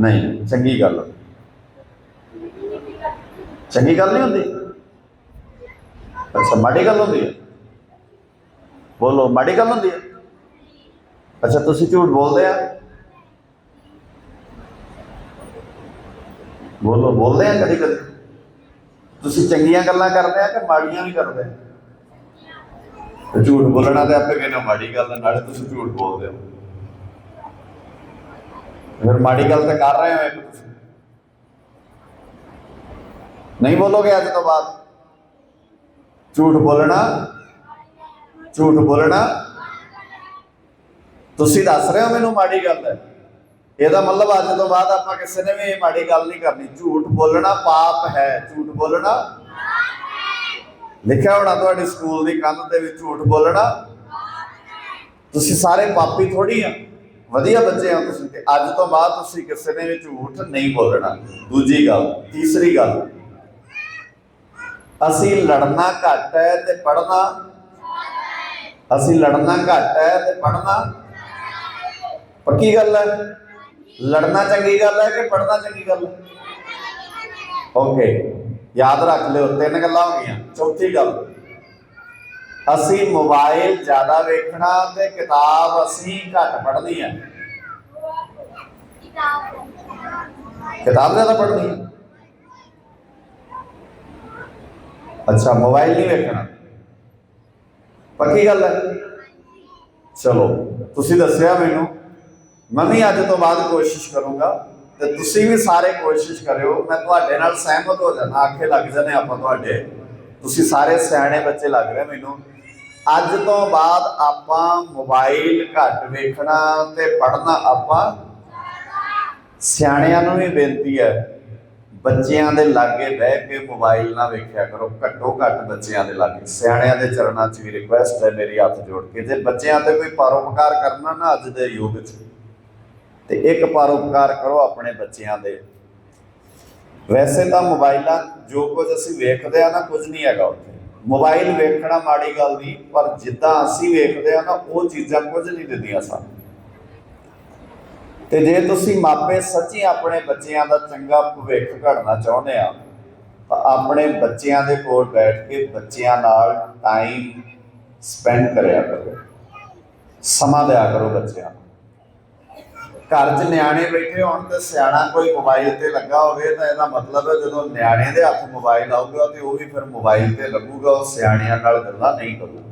ਨਹੀਂ, ਚੰਗੀ ਗੱਲ ਹੈ। ਚੰਗੀ ਗੱਲ ਨਹੀਂ ਹੁੰਦੀ? ਅੱਛਾ, ਮਾੜੀ ਗੱਲ ਹੁੰਦੀ ਹੈ। ਬੋਲੋ, ਮਾੜੀ ਗੱਲ ਹੁੰਦੀ ਹੈ? ਅੱਛਾ, ਤੁਸੀਂ ਝੂਠ ਬੋਲਦੇ ਆ? ਬੋਲੋ, ਬੋਲਦੇ ਆ ਕਦੀ ਕਦੇ? ਤੁਸੀਂ ਚੰਗੀਆਂ ਗੱਲਾਂ ਕਰਦੇ ਆ ਕਿ ਮਾੜੀਆਂ ਵੀ ਕਰਦੇ ਆ? ਝੂਠ ਬੋਲਣਾ ਤੇ ਆਪੇ ਕਹਿੰਦੇ ਹੋ, ਮਾੜੀ ਗੱਲ ਨਾਲੇ ਤੁਸੀਂ ਝੂਠ ਬੋਲਦੇ ਹੋ। ਫਿਰ ਮਾੜੀ ਗੱਲ ਤਾਂ ਕਰ ਰਹੇ ਹੋ ਇੱਕ ਤੁਸੀਂ। ਨਹੀਂ ਬੋਲੋਗੇ ਅੱਜ ਤੋਂ ਬਾਅਦ? ਝੂਠ ਬੋਲਣਾ? ਝੂਠ ਬੋਲਣਾ? ਤੁਸੀਂ ਦੱਸ ਰਹੇ ਹੋ ਮੈਨੂੰ ਮਾੜੀ ਗੱਲ ਹੈ। ਇਹਦਾ ਮਤਲਬ ਅੱਜ ਤੋਂ ਬਾਅਦ ਆਪਾਂ ਕਿਸੇ ਨੇ ਵੀ ਇਹ ਮਾੜੀ ਗੱਲ ਨਹੀਂ ਕਰਨੀ। ਝੂਠ ਬੋਲਣਾ ਪਾਪ ਹੈ। ਝੂਠ ਬੋਲਣਾ? ਲਿਖਿਆ ਹੋਣਾ ਤੁਹਾਡੇ ਸਕੂਲ ਦੀ ਕੰਧ ਤੇ ਵੀ ਝੂਠ ਬੋਲਣਾ? ਤੁਸੀਂ ਸਾਰੇ ਪਾਪੀ ਥੋੜੀ ਆ। ਵਧੀਆ ਬੱਚੇ ਆ ਤੁਸੀਂ ਤੇ ਅੱਜ ਤੋਂ ਬਾਅਦ ਤੁਸੀਂ ਕਿਸੇ ਨੇ ਵੀ ਝੂਠ ਨਹੀਂ ਬੋਲਣਾ। ਦੂਜੀ ਗੱਲ, ਤੀਸਰੀ ਗੱਲ ਅਸੀਂ ਲੜਨਾ ਘੱਟ ਹੈ ਤੇ ਪੜਨਾ ਅਸੀਂ ਲੜਨਾ ਘੱਟ ਹੈ ਤੇ ਪੜਨਾ ਪੱਕੀ ਗੱਲ ਹੈ? ਲੜਨਾ ਚੰਗੀ ਗੱਲ ਹੈ ਕਿ ਪੜਨਾ ਚੰਗੀ ਗੱਲ ਹੈ? ਓਕੇ, ਯਾਦ ਰੱਖ ਲਿਓ, ਤਿੰਨ ਗੱਲਾਂ ਹੋ ਗਈਆਂ। ਚੌਥੀ ਗੱਲ, ਅਸੀਂ ਮੋਬਾਈਲ ਜ਼ਿਆਦਾ ਵੇਖਣਾ ਤੇ ਕਿਤਾਬ ਅਸੀਂ ਘੱਟ ਪੜ੍ਹਨੀ ਹੈ। ਕਿਤਾਬ ਜ਼ਿਆਦਾ ਪੜ੍ਹਨੀ ਹੈ? ਅੱਛਾ ਮੋਬਾਈਲ ਨਹੀਂ ਵੇਖਣਾ। ਪੱਕੀ ਗੱਲ ਹੈ? ਚਲੋ, ਤੁਸੀਂ ਦੱਸਿਆ ਮੈਨੂੰ। ਮੈਂ ਵੀ ਅੱਜ ਤੋਂ ਬਾਅਦ ਕੋਸ਼ਿਸ਼ ਕਰੂੰਗਾ ਤੇ ਤੁਸੀਂ ਵੀ ਸਾਰੇ ਕੋਸ਼ਿਸ਼ ਕਰਿਓ। ਮੈਂ ਤੁਹਾਡੇ ਨਾਲ ਸਹਿਮਤ ਹੋ ਜਾਣਾ, ਆਖੇ ਲੱਗ ਜਾਣੇ ਆਪਾਂ ਤੁਹਾਡੇ। ਤੁਸੀਂ ਸਾਰੇ ਸਿਆਣੇ ਬੱਚੇ ਲੱਗ ਰਹੇ ਮੈਨੂੰ। ਅੱਜ ਤੋਂ ਬਾਅਦ ਆਪਾਂ ਮੋਬਾਈਲ ਘੱਟ ਵੇਖਣਾ ਤੇ ਪੜ੍ਹਨਾ ਆਪਾਂ ਸਿਆਣਿਆਂ ਨੂੰ ਵੀ ਬੇਨਤੀ ਹੈ। ਬੱਚਿਆਂ ਦੇ ਲਾਗੇ ਬਹਿ ਕੇ ਮੋਬਾਈਲ ਨਾ ਵੇਖਿਆ ਕਰੋ, ਘੱਟੋ ਘੱਟ ਬੱਚਿਆਂ ਦੇ ਲਾਗੇ। ਸਿਆਣਿਆਂ ਦੇ ਚਰਨਾਂ 'ਚ ਵੀ ਰਿਕੁਐਸਟ ਹੈ ਮੇਰੀ ਹੱਥ ਜੋੜ ਕੇ, ਜੇ ਬੱਚਿਆਂ ਤੇ ਕੋਈ ਪਰਉਪਕਾਰ ਕਰਨਾ ਨਾ ਅੱਜ ਦੇ ਯੁੱਗ 'ਚ, ਤੇ ਇੱਕ ਪਰਉਪਕਾਰ ਕਰੋ ਆਪਣੇ ਬੱਚਿਆਂ ਦੇ। ਵੈਸੇ ਤਾਂ ਮੋਬਾਈਲਾਂ ਜੋ ਕੁਝ ਅਸੀਂ ਵੇਖਦੇ ਆ ਨਾ, ਕੁਝ ਨਹੀਂ ਹੈਗਾ ਉੱਥੇ। ਮੋਬਾਈਲ ਵੇਖਣਾ ਮਾੜੀ ਗੱਲ ਨਹੀਂ, ਪਰ ਜਿੱਦਾਂ ਅਸੀਂ ਵੇਖਦੇ ਆ ਨਾ, ਉਹ ਚੀਜ਼ਾਂ ਕੁਝ ਨਹੀਂ ਦਿੰਦੀਆਂ ਸਾਨੂੰ। ਤੇ ਜੇ ਤੁਸੀਂ ਮਾਪੇ ਸੱਚੀ ਆਪਣੇ ਬੱਚਿਆਂ ਦਾ ਚੰਗਾ ਭਵਿੱਖ ਘੜਨਾ ਚਾਹੁੰਦੇ ਆ, ਤਾਂ ਆਪਣੇ ਬੱਚਿਆਂ ਦੇ ਕੋਲ ਬੈਠ ਕੇ ਬੱਚਿਆਂ ਨਾਲ ਟਾਈਮ ਸਪੈਂਡ ਕਰਿਆ ਕਰੋ। ਸਮਾਂ ਦਿਆ ਕਰੋ ਬੱਚਿਆਂ ਨੂੰ। ਘਰ 'ਚ ਨਿਆਣੇ ਬੈਠੇ ਹੋਣ ਤੇ ਸਿਆਣਾ ਕੋਈ ਮੋਬਾਈਲ ਤੇ ਲੱਗਾ ਹੋਵੇ ਤਾਂ ਇਹਦਾ ਮਤਲਬ ਹੈ ਜਦੋਂ ਨਿਆਣੇ ਦੇ ਹੱਥ ਮੋਬਾਈਲ ਆਊਗਾ ਤੇ ਉਹ ਵੀ ਫਿਰ ਮੋਬਾਈਲ ਤੇ ਲੱਗੂਗਾ, ਉਹ ਸਿਆਣਿਆਂ ਨਾਲ ਗੱਲਾਂ ਨਹੀਂ ਕਰੂਗਾ।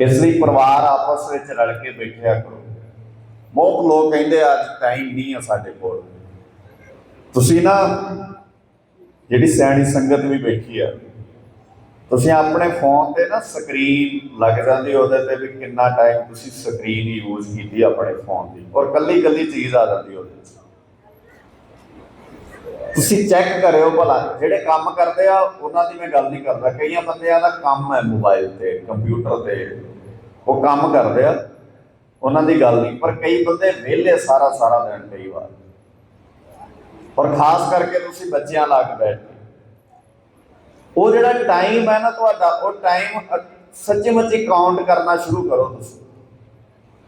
ਇਸ ਲਈ ਪਰਿਵਾਰ ਆਪਸ ਵਿੱਚ ਰਲ ਕੇ ਬੈਠਿਆ ਕਰੋ। ਬਹੁਤ ਲੋਕ ਕਹਿੰਦੇ ਆ, ਅੱਜ ਟਾਈਮ ਨਹੀਂ ਆ ਸਾਡੇ ਕੋਲ। ਤੁਸੀਂ ਨਾ ਜਿਹੜੀ ਸਿਆਣੀ ਸੰਗਤ ਵੀ ਬੈਠੀ ਆ ਤੁਸੀਂ ਆਪਣੇ ਫੋਨ ਤੇ ਨਾ ਸਕਰੀਨ ਲੱਗ ਜਾਂਦੀ ਉਹਦੇ ਤੇ ਵੀ ਕਿੰਨਾ ਟਾਈਮ ਤੁਸੀਂ ਸਕਰੀਨ ਯੂਜ਼ ਕੀਤੀ ਆਪਣੇ ਫੋਨ ਦੀ ਔਰ ਕੱਲੀ ਕੱਲੀ ਚੀਜ਼ ਆ ਜਾਂਦੀ ਉਹਦੇ ਵਿੱਚ। ਤੁਸੀਂ ਚੈੱਕ ਕਰਿਓ ਭਲਾ ਜਿਹੜੇ ਕੰਮ ਕਰਦੇ ਆ ਉਹਨਾਂ ਦੀ ਮੈਂ ਗੱਲ ਨਹੀਂ ਕਰਦਾ। ਕਈਆਂ ਬੰਦਿਆਂ ਦਾ ਕੰਮ ਹੈ ਮੋਬਾਈਲ ਤੇ ਕੰਪਿਊਟਰ ਤੇ। ਉਹ ਕੰਮ ਕਰਦੇ ਆ। ਉਹਨਾਂ ਦੀ ਗੱਲ ਨਹੀਂ, ਪਰ ਕਈ ਬੰਦੇ ਵਿਹਲੇ ਸਾਰਾ ਸਾਰਾ ਦਿਨ ਕਈ ਵਾਰ। ਔਰ ਖਾਸ ਕਰਕੇ ਤੁਸੀਂ ਬੱਚਿਆਂ ਲਾ ਕੇ ਬੈਠ ਉਹ ਜਿਹੜਾ ਟਾਈਮ ਹੈ ਨਾ ਤੁਹਾਡਾ, ਉਹ ਟਾਈਮ ਸੱਚੀ ਮੁੱਚੀ ਕਾਊਂਟ ਕਰਨਾ ਸ਼ੁਰੂ ਕਰੋ ਤੁਸੀਂ।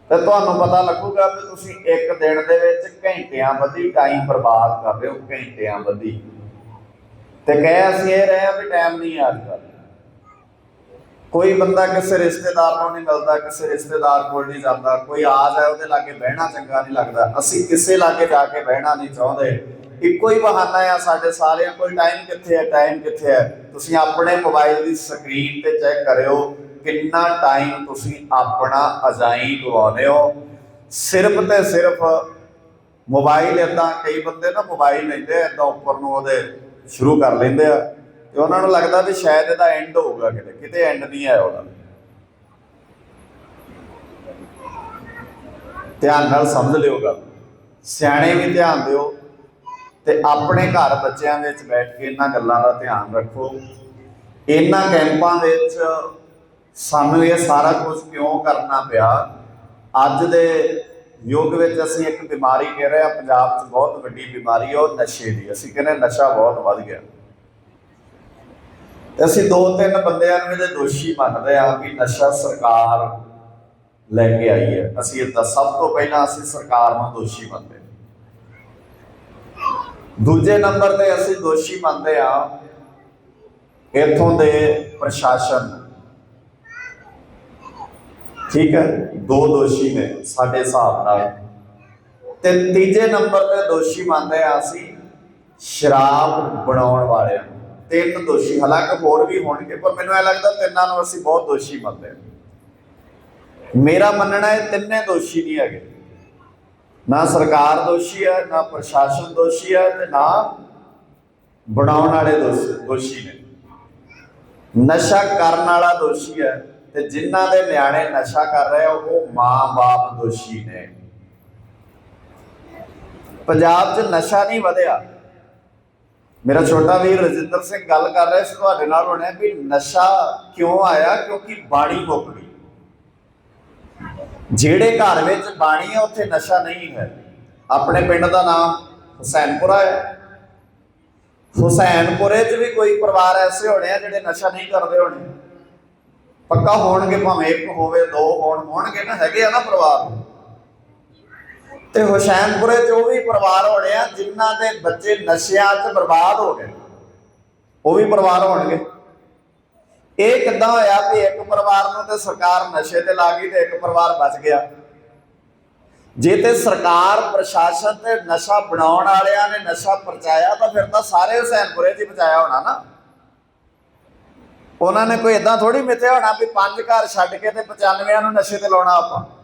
ਤੇ ਤੁਹਾਨੂੰ ਪਤਾ ਲੱਗੂਗਾ ਕਿ ਤੁਸੀਂ ਇੱਕ ਦਿਨ ਦੇ ਵਿੱਚ ਘੰਟਿਆਂ ਬੱਧੀ ਟਾਈਮ ਬਰਬਾਦ ਕਰ ਰਹੇ ਹੋ, ਘੰਟਿਆਂ ਬੱਧੀ। ਤੇ ਕਹਿ ਅਸੀਂ ਇਹ ਰਹੇ ਆ ਵੀ ਟਾਈਮ ਨਹੀਂ ਆ ਅੱਜ ਕੱਲ੍ਹ। ਕੋਈ ਬੰਦਾ ਕਿਸੇ ਰਿਸ਼ਤੇਦਾਰ ਨੂੰ ਨਹੀਂ ਮਿਲਦਾ, ਕਿਸੇ ਰਿਸ਼ਤੇਦਾਰ ਕੋਲ ਨਹੀਂ ਜਾਂਦਾ, ਕੋਈ ਆ ਜਾਏ ਉਹਦੇ ਲਾਗੇ ਬਹਿਣਾ ਚੰਗਾ ਨਹੀਂ ਲੱਗਦਾ। ਅਸੀਂ ਕਿਸੇ ਲਾਗੇ ਜਾ ਕੇ ਬਹਿਣਾ ਨਹੀਂ ਚਾਹੁੰਦੇ। ਇੱਕੋ ਹੀ ਬਹਾਨਾ ਆ ਸਾਡੇ ਸਾਰਿਆਂ ਕੋਲ ਟਾਈਮ ਕਿੱਥੇ ਹੈ ਟਾਈਮ ਕਿੱਥੇ ਹੈ? ਤੁਸੀਂ ਆਪਣੇ ਮੋਬਾਈਲ ਦੀ ਸਕਰੀਨ ਤੇ ਚੈੱਕ ਕਰਿਓ, ਕਿੰਨਾ ਟਾਈਮ ਤੁਸੀਂ ਆਪਣਾ ਅਜਾਈ ਗਵਾਉਂਦੇ ਹੋ। ਸਿਰਫ ਤੇ ਸਿਰਫ ਮੋਬਾਈਲ ਇਦਾਂ ਕਈ ਬੰਦੇ ਨਾ ਮੋਬਾਈਲ ਲੈਂਦੇ ਇਦਾਂ ਉੱਪਰ ਨੂੰ ਉਹਦੇ ਸ਼ੁਰੂ ਕਰ ਲੈਂਦੇ ਆ। ਤੇ ਉਹਨਾਂ ਨੂੰ ਲੱਗਦਾ ਵੀ ਸ਼ਾਇਦ ਇਹਦਾ ਐਂਡ ਹੋਊਗਾ ਕਿਤੇ ਕਿਤੇ ਐਂਡ ਨਹੀਂ ਆਇਆ ਉਹਦਾ। ਧਿਆਨ ਨਾਲ ਸਮਝ ਲਿਓ ਗੱਲ। ਸਿਆਣੇ ਵੀ ਧਿਆਨ ਦਿਓ ਤੇ ਆਪਣੇ ਘਰ ਬੱਚਿਆਂ ਵਿੱਚ ਬੈਠ ਕੇ ਇਹਨਾਂ ਗੱਲਾਂ ਦਾ ਧਿਆਨ ਰੱਖੋ। ਇਹਨਾਂ ਕੈਂਪਾਂ ਵਿੱਚ ਸਾਨੂੰ ਇਹ ਸਾਰਾ ਕੁਝ ਕਿਉਂ ਕਰਨਾ ਪਿਆ? ਅੱਜ ਦੇ ਯੁੱਗ ਵਿੱਚ ਅਸੀਂ ਇੱਕ ਬਿਮਾਰੀ ਕਹਿ ਰਹੇ ਆ ਪੰਜਾਬ 'ਚ ਬਹੁਤ ਵੱਡੀ ਬਿਮਾਰੀ ਹੈ, ਉਹ ਨਸ਼ੇ ਦੀ। ਅਸੀਂ ਕਹਿੰਦੇ ਨਸ਼ਾ ਬਹੁਤ ਵੱਧ ਗਿਆ। ਤੇ ਅਸੀਂ ਦੋ ਤਿੰਨ ਬੰਦਿਆਂ ਨੂੰ ਇਹਦੇ ਦੋਸ਼ੀ ਮੰਨਦੇ ਆ ਵੀ ਨਸ਼ਾ ਸਰਕਾਰ ਲੈ ਕੇ ਆਈ ਹੈ। ਅਸੀਂ ਇਹ ਸਭ ਤੋਂ ਪਹਿਲਾਂ ਅਸੀਂ ਸਰਕਾਰ ਨੂੰ ਦੋਸ਼ੀ ਮੰਨਦੇ ਦੂਜੇ ਨੰਬਰ ਤੇ ਅਸੀਂ ਦੋਸ਼ੀ ਮੰਨਦੇ ਆ ਇਥੋਂ ਦੇ ਪ੍ਰਸ਼ਾਸਨ। ਠੀਕ ਹੈ? ਦੋ ਦੋਸ਼ੀ ਨੇ ਸਾਡੇ ਹਿਸਾਬ ਨਾਲ। ਤੇ ਤੀਜੇ ਨੰਬਰ ਤੇ ਦੋਸ਼ੀ ਮੰਨਦੇ ਆ ਅਸੀਂ ਸ਼ਰਾਬ ਬਣਾਉਣ ਵਾਲਿਆਂ ਨੂੰ। ਤਿੰਨ ਦੋਸ਼ੀ, ਹਾਲਾਂਕਿ ਹੋਰ ਵੀ ਹੋਣਗੇ, ਪਰ ਮੈਨੂੰ ਇਹ ਲੱਗਦਾ ਤਿੰਨਾਂ ਨੂੰ ਅਸੀਂ ਬਹੁਤ ਦੋਸ਼ੀ ਮੰਨਦੇ ਹਾਂ। ਮੇਰਾ ਮੰਨਣਾ ਹੈ ਤਿੰਨੇ ਦੋਸ਼ੀ ਨਹੀਂ ਹੈਗੇ। ਨਾ ਸਰਕਾਰ ਦੋਸ਼ੀ ਹੈ, ਨਾ ਪ੍ਰਸ਼ਾਸਨ ਦੋਸ਼ੀ ਹੈ ਤੇ ਨਾ ਬਣਾਉਣ ਵਾਲੇ ਦੋਸ਼ੀ ਦੋਸ਼ੀ ਨੇ। ਨਸ਼ਾ ਕਰਨ ਵਾਲਾ ਦੋਸ਼ੀ ਹੈ ਤੇ ਜਿਨ੍ਹਾਂ ਦੇ ਨਿਆਣੇ ਨਸ਼ਾ ਕਰ ਰਹੇ ਉਹ ਮਾਂ-ਬਾਪ ਦੋਸ਼ੀ ਨੇ। ਪੰਜਾਬ 'ਚ ਨਸ਼ਾ ਨਹੀਂ ਵਧਿਆ। ਮੇਰਾ ਛੋਟਾ ਵੀਰ ਰਜਿੰਦਰ ਸਿੰਘ ਗੱਲ ਕਰ ਰਿਹਾ ਸੀ ਤੁਹਾਡੇ ਨਾਲ ਹੁਣੇ ਵੀ ਨਸ਼ਾ ਕਿਉਂ ਆਇਆ? ਕਿਉਂਕਿ ਬਾਣੀ ਮੁੱਕ ਗਈ। ਜਿਹੜੇ ਘਰ ਵਿੱਚ ਬਾਣੀ ਹੈ ਉੱਥੇ ਨਸ਼ਾ ਨਹੀਂ ਹੈ। ਆਪਣੇ ਪਿੰਡ ਦਾ ਨਾਮ ਹੁਸੈਨਪੁਰਾ ਹੈ। ਹੁਸੈਨਪੁਰੇ 'ਚ ਵੀ ਕੋਈ ਪਰਿਵਾਰ ਐਸੇ ਹੋਣੇ ਆ ਜਿਹੜੇ ਨਸ਼ਾ ਨਹੀਂ ਕਰਦੇ ਹੋਣੇ। ਪੱਕਾ ਹੋਣਗੇ ਭਾਵੇਂ ਇੱਕ ਹੋਵੇ, ਦੋ ਹੋਣ, ਹੋਣਗੇ ਨਾ, ਹੈਗੇ ਆ ਨਾ ਪਰਿਵਾਰ। ਤੇ ਹੁਸੈਨਪੁਰੇ 'ਚ ਉਹ ਵੀ ਪਰਿਵਾਰ ਹੋਣੇ ਆ, ਜਿਨ੍ਹਾਂ ਦੇ ਬੱਚੇ ਨਸ਼ਿਆਂ 'ਚ ਬਰਬਾਦ ਹੋ ਗਏ। ਉਹ ਵੀ ਪਰਿਵਾਰ ਹੋਣਗੇ। ਇਹ ਕਿੱਦਾਂ ਹੋਇਆ ਵੀ ਇੱਕ ਪਰਿਵਾਰ ਨੂੰ ਤੇ ਸਰਕਾਰ ਨਸ਼ੇ ਤੇ ਲਾ ਗਈ ਤੇ ਇੱਕ ਪਰਿਵਾਰ ਬਚ ਗਿਆ? ਜੇ ਤੇ ਸਰਕਾਰ, ਪ੍ਰਸ਼ਾਸਨ ਤੇ ਨਸ਼ਾ ਬਣਾਉਣ ਵਾਲਿਆਂ ਨੇ ਨਸ਼ਾ ਪਰਚਾਇਆ, ਤਾਂ ਫਿਰ ਤਾਂ ਸਾਰੇ ਹੁਸੈਨਪੁਰੇ 'ਚ ਹੀ ਪਹੁੰਚਾਇਆ ਹੋਣਾ ਨਾ। ਉਹਨਾਂ ਨੇ ਕੋਈ ਇਦਾਂ ਥੋੜੀ ਮਿੱਥਿਆ ਹੋਣਾ ਵੀ ਪੰਜ ਘਰ ਛੱਡ ਕੇ ਤੇ 95 ਨੂੰ ਨਸ਼ੇ ਤੇ ਲਾਉਣਾ ਆਪਾਂ।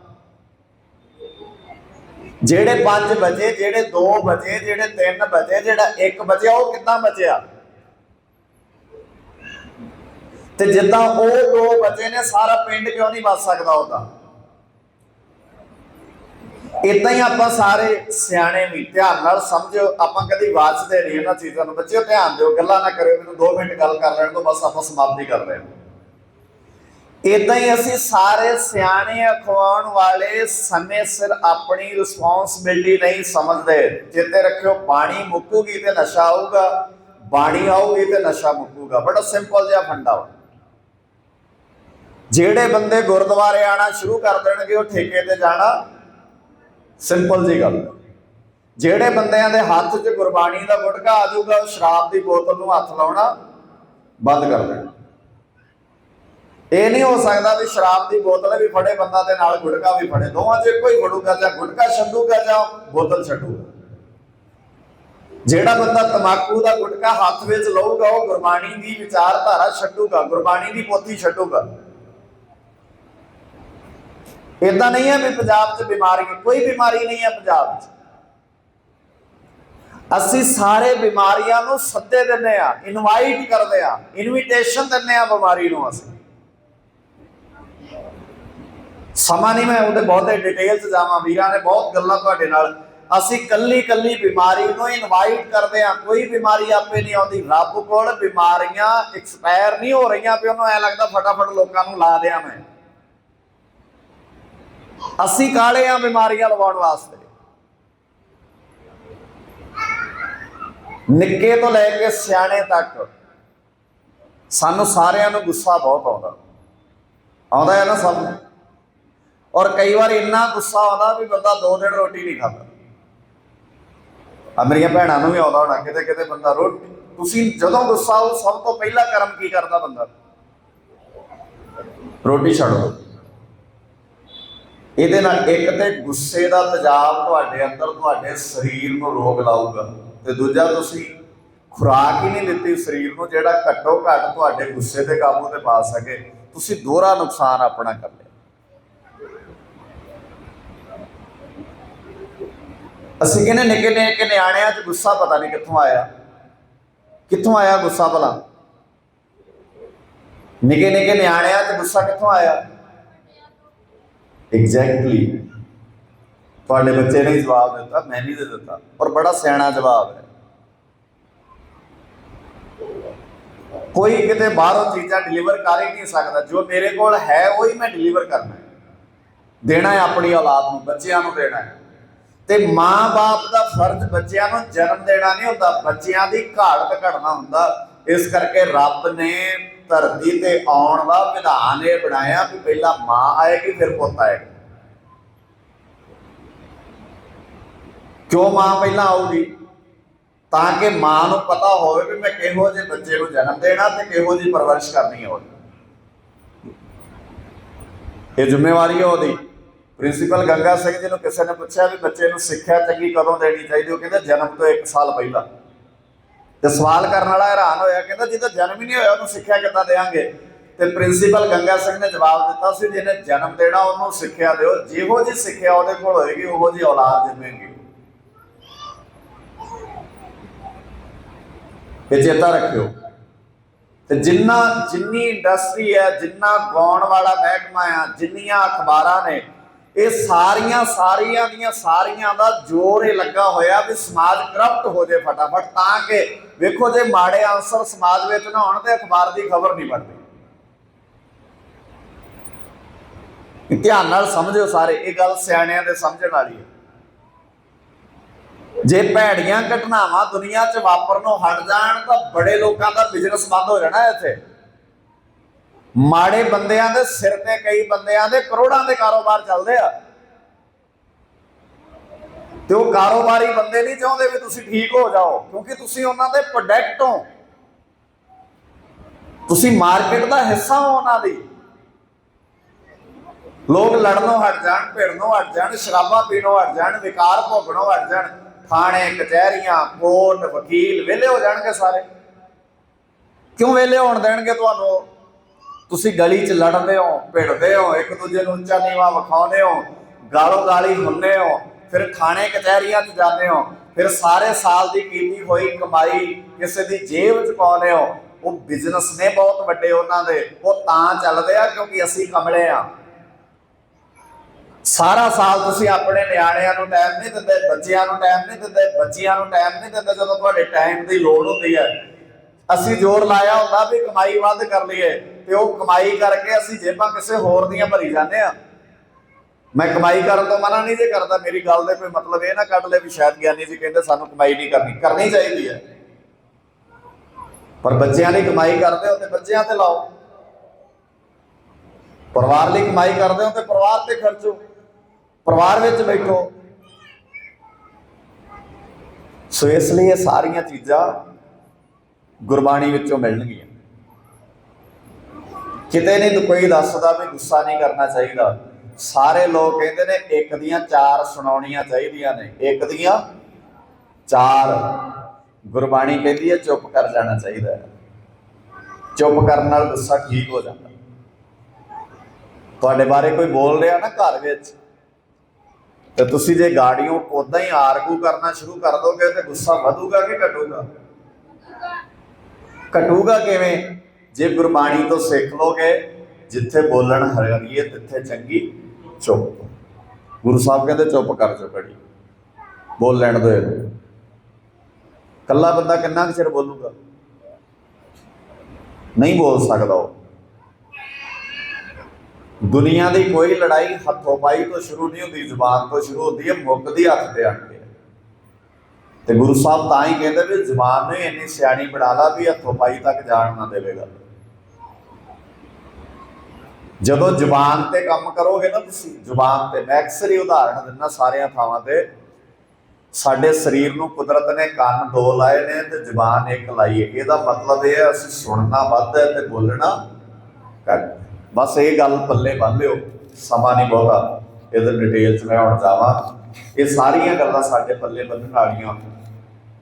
ਜਿਹੜੇ 5 ਵਜੇ, ਜਿਹੜੇ 2 ਵਜੇ, ਜਿਹੜੇ 3 ਵਜੇ, ਜਿਹੜਾ 1 ਵਜੇ, ਉਹ ਕਿੱਦਾਂ ਬਚਿਆ? ਤੇ ਜਿੱਦਾਂ ਉਹ 2 ਵਜੇ ਨੇ, ਸਾਰਾ ਪਿੰਡ ਕਿਉਂ ਨਹੀਂ ਬਚ ਸਕਦਾ ਉਹਦਾ? ਇਦਾਂ ਹੀ ਆਪਾਂ ਸਾਰੇ ਸਿਆਣੇ ਵੀ ਧਿਆਨ ਨਾਲ ਸਮਝੋ, ਆਪਾਂ ਕਦੀ ਵਾਚਦੇ ਨਹੀਂ ਇਹਨਾਂ ਚੀਜ਼ਾਂ ਨੂੰ। ਬੱਚਿਓ, ਧਿਆਨ ਦਿਓ, ਗੱਲਾਂ ਨਾ ਕਰਿਓ, ਮੈਨੂੰ 2 ਮਿੰਟ ਗੱਲ ਕਰ ਲੈਣ ਤੋਂ ਬਸ ਆਪਾਂ ਸਮਾਪਤੀ ਕਰ ਰਹੇ ਹਾਂ। ਇਦਾਂ ਹੀ ਅਸੀਂ ਸਾਰੇ ਸਿਆਣੇ ਅਖਵਾਉਣ ਵਾਲੇ ਸਮੇਂ ਸਿਰ ਆਪਣੀ ਰਿਸਪੌਂਸਿਬਿਲਟੀ ਨਹੀਂ ਸਮਝਦੇ। ਚੇਤੇ ਰੱਖਿਓ, ਬਾਣੀ ਮੁੱਕੂਗੀ ਤੇ ਨਸ਼ਾ ਆਊਗਾ। ਬਾਣੀ ਆਊਗੀ ਤੇ ਨਸ਼ਾ ਮੁੱਕੂਗਾ। ਬੜਾ ਸਿੰਪਲ ਜਿਹਾ ਫੰਡਾ ਵਾ। ਜਿਹੜੇ ਬੰਦੇ ਗੁਰਦੁਆਰੇ ਆਣਾ ਸ਼ੁਰੂ ਕਰ ਦੇਣਗੇ, ਉਹ ਠੇਕੇ ਤੇ ਜਾਣਾ। ਸਿੰਪਲ ਜੀ ਗੱਲ ਜਿਹੜੇ ਬੰਦਿਆਂ ਦੇ ਹੱਥ 'ਚ ਗੁਰਬਾਣੀ ਦਾ ਗੁਟਕਾ ਆ ਜਾਊਗਾ, ਉਹ ਸ਼ਰਾਬ ਦੀ ਬੋਤਲ ਨੂੰ ਹੱਥ ਲਾਉਣਾ ਬੰਦ ਕਰ ਦੇਣਾ। ਇਹ ਨਹੀਂ ਹੋ ਸਕਦਾ ਵੀ ਸ਼ਰਾਬ ਦੀ ਬੋਤਲ ਵੀ ਫੜੇ, ਬੰਦਾ ਦੇ ਨਾਲ ਗੁਟਕਾ ਵੀ ਫੜੇ। ਦੋਵਾਂ 'ਚ ਇੱਕੋ ਹੀ ਫੜੂਗਾ, ਜਾਂ ਗੁਟਕਾ ਛੱਡੂਗਾ ਜਾਂ ਬੋਤਲ ਛੱਡੂਗਾ। ਜਿਹੜਾ ਬੰਦਾ ਤਮਾਕੂ ਦਾ ਗੁਟਕਾ ਹੱਥ ਵਿੱਚ ਲਊਗਾ, ਉਹ ਗੁਰਬਾਣੀ ਦੀ ਵਿਚਾਰਧਾਰਾ ਛੱਡੂਗਾ, ਗੁਰਬਾਣੀ ਦੀ ਪੋਥੀ ਛੱਡੂਗਾ। ਇਦਾਂ ਨਹੀਂ ਹੈ ਵੀ ਪੰਜਾਬ 'ਚ ਬਿਮਾਰੀ ਕੋਈ ਬਿਮਾਰੀ ਨਹੀਂ ਹੈ ਪੰਜਾਬ 'ਚ। ਅਸੀਂ ਸਾਰੇ ਬਿਮਾਰੀਆਂ ਨੂੰ ਸੱਦੇ ਦਿੰਦੇ ਆ ਇਨਵਾਈਟ ਕਰਦੇ ਆ ਇਨਵੀਟੇਸ਼ਨ ਦਿੰਦੇ ਆ ਬਿਮਾਰੀ ਨੂੰ ਅਸੀਂ। ਸਮਾਂ ਨਹੀਂ ਮੈਂ ਉਹਦੇ ਬਹੁਤੇ ਡਿਟੇਲ 'ਚ ਜਾਵਾਂ, ਵੀਰਾਂ ਨੇ ਬਹੁਤ ਗੱਲਾਂ ਤੁਹਾਡੇ ਨਾਲ। ਅਸੀਂ ਕੱਲੀ ਕੱਲੀ ਬਿਮਾਰੀ ਨੂੰ ਇਨਵਾਈਟ ਕਰਦੇ ਆ ਕੋਈ ਬਿਮਾਰੀ ਆਪੇ ਨਹੀਂ ਆਉਂਦੀ। ਰੱਬ ਕੋਲ ਬਿਮਾਰੀਆਂ ਐਕਸਪਾਇਰ ਨਹੀਂ ਹੋ ਰਹੀਆਂ ਵੀ ਉਹਨੂੰ ਐ ਲੱਗਦਾ ਫਟਾਫਟ ਲੋਕਾਂ ਨੂੰ ਲਾ ਦਿਆਂ ਮੈਂ। ਅਸੀਂ ਕਾਲੇ ਆ ਬਿਮਾਰੀਆਂ ਲਵਾਉਣ ਵਾਸਤੇ? ਨਿੱਕੇ ਤੋਂ ਲੈ ਕੇ ਸਿਆਣੇ ਤੱਕ ਸਾਨੂੰ ਸਾਰਿਆਂ ਨੂੰ ਗੁੱਸਾ ਬਹੁਤ ਆਉਂਦਾ। ਆਉਂਦਾ ਹੈ ਨਾ ਸਭ ਨੂੰ? ਔਰ ਕਈ ਵਾਰ ਇੰਨਾ ਗੁੱਸਾ ਆਉਂਦਾ ਵੀ ਬੰਦਾ ਦੋ ਦਿਨ ਰੋਟੀ ਨਹੀਂ ਖਾਂਦਾ। ਆ ਮੇਰੀਆਂ ਭੈਣਾਂ ਨੂੰ ਵੀ ਆਉਂਦਾ ਹੋਣਾ, ਕਿਤੇ ਕਿਤੇ ਬੰਦਾ ਰੋਟੀ, ਤੁਸੀਂ ਜਦੋਂ ਗੁੱਸਾ ਆਉ ਸਭ ਤੋਂ ਪਹਿਲਾ ਕਰਮ ਕੀ ਕਰਦਾ ਬੰਦਾ? ਰੋਟੀ ਛੱਡ ਦੋ। ਇਹਦੇ ਨਾਲ ਇੱਕ ਤੇ ਗੁੱਸੇ ਦਾ ਤਜਾਬ ਤੁਹਾਡੇ ਅੰਦਰ, ਤੁਹਾਡੇ ਸਰੀਰ ਨੂੰ ਰੋਗ ਲਾਊਗਾ। ਤੇ ਦੂਜਾ, ਤੁਸੀਂ ਖੁਰਾਕ ਹੀ ਨਹੀਂ ਦਿੱਤੀ ਸਰੀਰ ਨੂੰ ਜਿਹੜਾ ਘੱਟੋ ਘੱਟ ਤੁਹਾਡੇ ਗੁੱਸੇ ਤੇ ਕਾਬੂ ਤੇ ਪਾ ਸਕੇ। ਤੁਸੀਂ ਦੋਹਰਾ ਨੁਕਸਾਨ ਆਪਣਾ ਕਰ ਲਿਆ। ਅਸੀਂ ਕਹਿੰਦੇ ਨਿੱਕੇ ਨਿੱਕੇ ਨਿਆਣਿਆਂ 'ਚ ਗੁੱਸਾ ਪਤਾ ਨਹੀਂ ਕਿੱਥੋਂ ਆਇਆ। ਕਿੱਥੋਂ ਆਇਆ ਗੁੱਸਾ ਭਲਾ? ਨਿੱਕੇ ਨਿੱਕੇ ਨਿਆਣਿਆਂ 'ਚ ਗੁੱਸਾ ਕਿੱਥੋਂ ਆਇਆ? ਐਗਜ਼ੈਕਟਲੀ ਤੁਹਾਡੇ ਬੱਚੇ ਨੇ ਹੀ ਜਵਾਬ ਦਿੱਤਾ, ਮੈਂ ਨਹੀਂ ਦੇ ਦਿੱਤਾ, ਔਰ ਬੜਾ ਸਿਆਣਾ ਜਵਾਬ ਹੈ। ਕੋਈ ਕਿਤੇ ਬਾਹਰੋਂ ਚੀਜ਼ਾਂ ਡਿਲੀਵਰ ਕਰ ਹੀ ਨਹੀਂ ਸਕਦਾ। ਜੋ ਮੇਰੇ ਕੋਲ ਹੈ, ਉਹ ਹੀ ਮੈਂ ਡਿਲੀਵਰ ਕਰਨਾ ਦੇਣਾ ਹੈ ਆਪਣੀ ਔਲਾਦ ਨੂੰ, ਬੱਚਿਆਂ ਨੂੰ ਦੇਣਾ ਹੈ। ਤੇ ਮਾਂ-ਬਾਪ ਦਾ ਫਰਜ਼ ਬੱਚਿਆਂ ਨੂੰ ਜਨਮ ਦੇਣਾ ਨਹੀਂ ਹੁੰਦਾ, ਬੱਚਿਆਂ ਦੀ ਘਾਟ ਘਟਣਾ ਹੁੰਦਾ। ਇਸ ਕਰਕੇ ਰੱਬ ਨੇ ਧਰਤੀ ਤੇ ਆਉਣ ਦਾ ਵਿਧਾਨ ਇਹ ਬਣਾਇਆ ਕਿ ਪਹਿਲਾਂ ਮਾਂ ਆਏਗੀ, ਫਿਰ ਪੁੱਤ ਆਏਗਾ। ਕਿਉਂ ਮਾਂ ਪਹਿਲਾਂ ਆਊਗੀ? ਤਾਂ ਕਿ ਮਾਂ ਨੂੰ ਪਤਾ ਹੋਵੇ ਵੀ ਮੈਂ ਕਿਹੋ ਜਿਹੇ ਬੱਚੇ ਨੂੰ ਜਨਮ ਦੇਣਾ ਤੇ ਕਿਹੋ ਜਿਹੀ ਪਰਵਰਿਸ਼ ਕਰਨੀ ਹੋਵੇ ਇਹ ਜ਼ਿੰਮੇਵਾਰੀ ਹੈ ਉਹਦੀ। ਪ੍ਰਿੰਸੀਪਲ ਗੰਗਾ ਸਿੰਘ ਜੀ ਨੂੰ ਕਿਸੇ ਨੇ ਪੁੱਛਿਆ ਵੀ ਬੱਚੇ ਨੂੰ ਸਿੱਖਿਆ ਚੰਗੀ ਕਦੋਂ ਦੇਣੀ ਚਾਹੀਦੀ ਉਹ ਕਹਿੰਦੇ ਜਨਮ ਤੋਂ 1 ਸਾਲ ਪਹਿਲਾਂ। ਤੇ ਸਵਾਲ ਕਰਨ ਵਾਲਾ ਹੈਰਾਨ ਹੋਇਆ, ਕਹਿੰਦਾ ਜਿਹਦਾ ਜਨਮ ਹੀ ਨਹੀਂ ਹੋਇਆ, ਉਹਨੂੰ ਸਿੱਖਿਆ ਕਿੱਦਾਂ ਦੇਵਾਂਗੇ? ਤੇ ਪ੍ਰਿੰਸੀਪਲ ਗੰਗਾ ਸਿੰਘ ਨੇ ਜਵਾਬ ਦਿੱਤਾ ਸੀ ਜਿਹਨੇ ਜਨਮ ਦੇਣਾ, ਉਹਨੂੰ ਸਿੱਖਿਆ ਦਿਓ। ਜਿਹੋ ਜੀ ਸਿੱਖਿਆ ਉਹਦੇ ਕੋਲ ਹੋਏਗੀ, ਉਹੋ ਜੀ ਔਲਾਦ ਜੰਮੇਗੀ ਇਹ ਚੇਤਾ ਰੱਖਿਓ, ਤੇ ਜਿੰਨਾ, ਜਿੰਨੀ ਇੰਡਸਟਰੀ ਹੈ, ਜਿੰਨਾ ਗਾਉਣ ਵਾਲਾ ਮਹਿਕਮਾ ਆ, ਜਿੰਨੀਆਂ ਅਖਬਾਰਾਂ ਨੇ ਇਹ ਸਾਰੀਆਂ ਸਾਰੀਆਂ ਦੀਆਂ ਸਾਰੀਆਂ ਦਾ ਜ਼ੋਰ ਇਹ ਲੱਗਾ ਹੋਇਆ ਵੀ ਸਮਾਜ ਕਰਪਟ ਹੋ ਜੇ ਫਟਾਫਟ, ਤਾਂ ਕਿ ਵੇਖੋ ਜੇ ਮਾੜੇ ਆਨਸਰ ਸਮਾਜ ਵਿੱਚ ਨਾ ਹੋਣ ਤੇ ਅਖਬਾਰ ਦੀ ਖਬਰ ਨਹੀਂ ਬਣਦੀ। ਧਿਆਨ ਨਾਲ ਸਮਝਿਓ ਸਾਰੇ, ਇਹ ਗੱਲ ਸਿਆਣਿਆਂ ਦੇ ਸਮਝਣ ਵਾਲੀ ਹੈ। ਜੇ ਭੈੜੀਆਂ ਘਟਨਾਵਾਂ ਦੁਨੀਆ 'ਚ ਵਾਪਰਨੋਂ ਹਟ ਜਾਣ, ਤਾਂ ਬੜੇ ਲੋਕਾਂ ਦਾ ਬਿਜ਼ਨਸ ਬੰਦ ਹੋ ਜਾਣਾ ਇੱਥੇ। ਮਾੜੇ ਬੰਦਿਆਂ ਦੇ ਸਿਰ ਤੇ, ਕਈ ਬੰਦਿਆਂ ਦੇ ਕਰੋੜਾਂ ਦੇ ਕਾਰੋਬਾਰ ਚੱਲਦੇ ਆ। ਤੇ ਉਹ ਕਾਰੋਬਾਰੀ ਬੰਦੇ ਨਹੀਂ ਚਾਹੁੰਦੇ ਵੀ ਤੁਸੀਂ ਠੀਕ ਹੋ ਜਾਓ, ਕਿਉਂਕਿ ਤੁਸੀਂ ਉਹਨਾਂ ਦੇ ਪ੍ਰੋਡਕਟ ਹੋ। ਤੁਸੀਂ ਮਾਰਕੀਟ ਦਾ ਹਿੱਸਾ ਹੋ ਉਹਨਾਂ ਦੀ। ਲੋਕ ਲੜਨੋਂ ਹਟ ਜਾਣ, ਭਿੜਨੋਂ ਹਟ ਜਾਣ, ਸ਼ਰਾਬਾਂ ਪੀਣੋਂ ਹਟ ਜਾਣ, ਵਿਕਾਰ ਭੋਗਣੋਂ ਹਟ ਜਾਣ, ਥਾਣੇ, ਕਚਹਿਰੀਆਂ, ਕੋਰਟ, ਵਕੀਲ ਵਿਹਲੇ ਹੋ ਜਾਣਗੇ ਸਾਰੇ। ਕਿਉਂ ਵਿਹਲੇ ਹੋਣ ਦੇਣਗੇ ਤੁਹਾਨੂੰ? ਤੁਸੀਂ ਗਲੀ 'ਚ ਲੜਦੇ ਹੋ, ਭਿੜਦੇ ਹੋ, ਇੱਕ ਦੂਜੇ ਨੂੰ ਉੱਚਾ ਨੀਵਾ ਵਿਖਾਉਂਦੇ ਹੋ, ਗਾਲੋ ਗਾਲੀ ਹੁੰਦੇ ਹੋ, ਫਿਰ ਥਾਣੇ ਕਚਹਿਰੀਆਂ 'ਚ ਜਾਂਦੇ ਹੋ, ਫਿਰ ਸਾਰੇ ਸਾਲ ਦੀ ਕੀਤੀ ਹੋਈ ਕਮਾਈ ਕਿਸੇ ਦੀ ਜੇਬ 'ਚ ਪਾਉਂਦੇ ਹੋ। ਉਹ ਬਿਜ਼ਨਸ ਨੇ ਬਹੁਤ ਵੱਡੇ ਉਹਨਾਂ ਦੇ, ਉਹ ਤਾਂ ਚੱਲਦੇ ਆ ਕਿਉਂਕਿ ਅਸੀਂ ਕਮਲੇ ਆ। ਸਾਰਾ ਸਾਲ ਤੁਸੀਂ ਆਪਣੇ ਨਿਆਣਿਆਂ ਨੂੰ ਟਾਈਮ ਨਹੀਂ ਦਿੰਦੇ, ਬੱਚਿਆਂ ਨੂੰ ਟਾਈਮ ਨਹੀਂ ਦਿੰਦੇ, ਬੱਚਿਆਂ ਨੂੰ ਟਾਈਮ ਨਹੀਂ ਦਿੰਦੇ ਜਦੋਂ ਤੁਹਾਡੇ ਟਾਈਮ ਦੀ ਲੋੜ ਹੁੰਦੀ ਹੈ। ਅਸੀਂ ਜ਼ੋਰ ਲਾਇਆ ਹੁੰਦਾ ਵੀ ਕਮਾਈ ਵੱਧ ਕਰ ਲਈਏ। ਤੇ ਉਹ ਕਮਾਈ ਕਰਕੇ ਅਸੀਂ ਜੇਬਾਂ ਕਿਸੇ ਹੋਰ ਦੀਆਂ ਭਰੀ ਜਾਂਦੇ ਆ ਮੈਂ ਕਮਾਈ ਕਰਨ ਤੋਂ ਮਨਾ ਨਹੀਂ ਜੇ ਕਰਦਾ, ਮੇਰੀ ਗੱਲ ਦੇ ਕੋਈ ਮਤਲਬ ਇਹ ਨਾ ਕੱਢ ਲੈ ਵੀ ਸ਼ਾਇਦ ਗਿਆਨੀ ਜੀ ਕਹਿੰਦੇ ਸਾਨੂੰ ਕਮਾਈ ਨਹੀਂ ਕਰਨੀ ਕਰਨੀ ਚਾਹੀਦੀ ਹੈ। ਪਰ ਬੱਚਿਆਂ ਲਈ ਕਮਾਈ ਕਰਦੇ ਹੋ ਤੇ ਬੱਚਿਆਂ ਤੇ ਲਾਓ। ਪਰਿਵਾਰ ਲਈ ਕਮਾਈ ਕਰਦੇ ਹੋ ਤੇ ਪਰਿਵਾਰ ਤੇ ਖਰਚੋ। ਪਰਿਵਾਰ ਵਿੱਚ ਬੈਠੋ। ਸੋ ਇਸ ਲਈ ਇਹ ਸਾਰੀਆਂ ਚੀਜ਼ਾਂ ਗੁਰਬਾਣੀ ਵਿੱਚੋਂ ਮਿਲਣਗੀਆਂ। ਕਿਤੇ ਨਹੀਂ ਕੋਈ ਦੱਸਦਾ ਵੀ ਗੁੱਸਾ ਨਹੀਂ ਕਰਨਾ ਚਾਹੀਦਾ। ਸਾਰੇ ਲੋਕ ਕਹਿੰਦੇ ਨੇ ਇੱਕ ਦੀਆਂ ਚਾਰ ਸੁਣਾਉਣੀਆਂ ਚਾਹੀਦੀਆਂ ਨੇ। ਇੱਕ ਦੀਆਂ ਚਾਰ। ਗੁਰਬਾਣੀ ਕਹਿੰਦੀ ਹੈ, ਚੁੱਪ ਕਰ ਜਾਣਾ ਚਾਹੀਦਾ ਹੈ। ਚੁੱਪ ਕਰਨ ਨਾਲ ਗੁੱਸਾ ਠੀਕ ਹੋ ਜਾਂਦਾ। ਤੁਹਾਡੇ ਬਾਰੇ ਕੋਈ ਬੋਲ ਰਿਹਾ ਨਾ ਘਰ ਵਿੱਚ, ਤੇ ਤੁਸੀਂ ਜੇ ਗਾੜੀਆਂ ਉਦਾਂ ਹੀ ਆਰਗੂ ਕਰਨਾ ਸ਼ੁਰੂ ਕਰ ਦੋਗੇ, ਤੇ ਗੁੱਸਾ ਵਧੂਗਾ ਕਿ ਘਟੂਗਾ? ਘਟੂਗਾ ਕਿਵੇਂ? ਜੇ ਗੁਰਬਾਣੀ ਤੋਂ ਸਿੱਖ ਲੋਗੇ, ਜਿੱਥੇ ਬੋਲਣ ਹਰੀਏ ਤਿੱਥੇ ਚੰਗੀ ਚੁੱਪ। ਗੁਰੂ ਸਾਹਿਬ ਕਹਿੰਦੇ, ਚੁੱਪ ਕਰ ਜੋ ਘੜੀ ਬੋਲ ਲੈਣ ਦੋ ਕੱਲਾ ਬੰਦਾ ਕਿੰਨਾ ਕੁ ਚਿਰ ਬੋਲੂਗਾ? ਨਹੀਂ ਬੋਲ ਸਕਦਾ ਉਹ। ਦੁਨੀਆ ਦੀ ਕੋਈ ਲੜਾਈ ਹੱਥੋਂ ਪਾਈ ਤੋਂ ਸ਼ੁਰੂ ਨਹੀਂ ਹੁੰਦੀ, ਜ਼ੁਬਾਨ ਤੋਂ ਸ਼ੁਰੂ ਹੁੰਦੀ ਹੈ ਮੁੱਕਦੀ ਹੱਥ ਤੇ ਆਣ ਕੇ ਤੇ ਗੁਰੂ ਸਾਹਿਬ ਤਾਂ ਹੀ ਕਹਿੰਦੇ ਵੀ ਜ਼ੁਬਾਨ ਨੂੰ ਹੀ ਇੰਨੀ ਸਿਆਣੀ ਬਣਾ ਲਾ ਵੀ ਹੱਥੋਂ ਪਾਈ ਤੱਕ ਜਾਣ ਨਾ ਦੇਵੇਗਾ। ਜਦੋਂ ਜ਼ੁਬਾਨ ਤੇ ਕੰਮ ਕਰੋਗੇ ਨਾ ਤੁਸੀਂ, ਜ਼ੁਬਾਨ ਤੇ ਮੈਂ ਅਕਸਰ ਹੀ ਉਦਾਹਰਣ ਦਿੰਦਾ ਸਾਰਿਆਂ ਥਾਵਾਂ ਤੇ, ਸਾਡੇ ਸਰੀਰ ਨੂੰ ਕੁਦਰਤ ਨੇ ਕੰਨ ਦੋ ਲਾਏ ਨੇ ਤੇ ਜ਼ੁਬਾਨ ਇੱਕ ਲਾਈ ਹੈ। ਇਹਦਾ ਮਤਲਬ ਇਹ ਹੈ, ਅਸੀਂ ਸੁਣਨਾ ਵੱਧ ਹੈ ਤੇ ਬੋਲਣਾ ਘੱਟ ਬਸ ਇਹ ਗੱਲ ਪੱਲੇ ਬੰਨ ਲਿਓ, ਸਮਾਂ ਨਹੀਂ ਬਹੁਤਾ। ਇਹਦੇ ਡਿਟੇਲ ਚ ਮੈਂ ਹੁਣ ਜਾਵਾਂ। ਇਹ ਸਾਰੀਆਂ ਗੱਲਾਂ ਸਾਡੇ ਪੱਲੇ ਬੰਨਣ ਵਾਲੀਆਂ।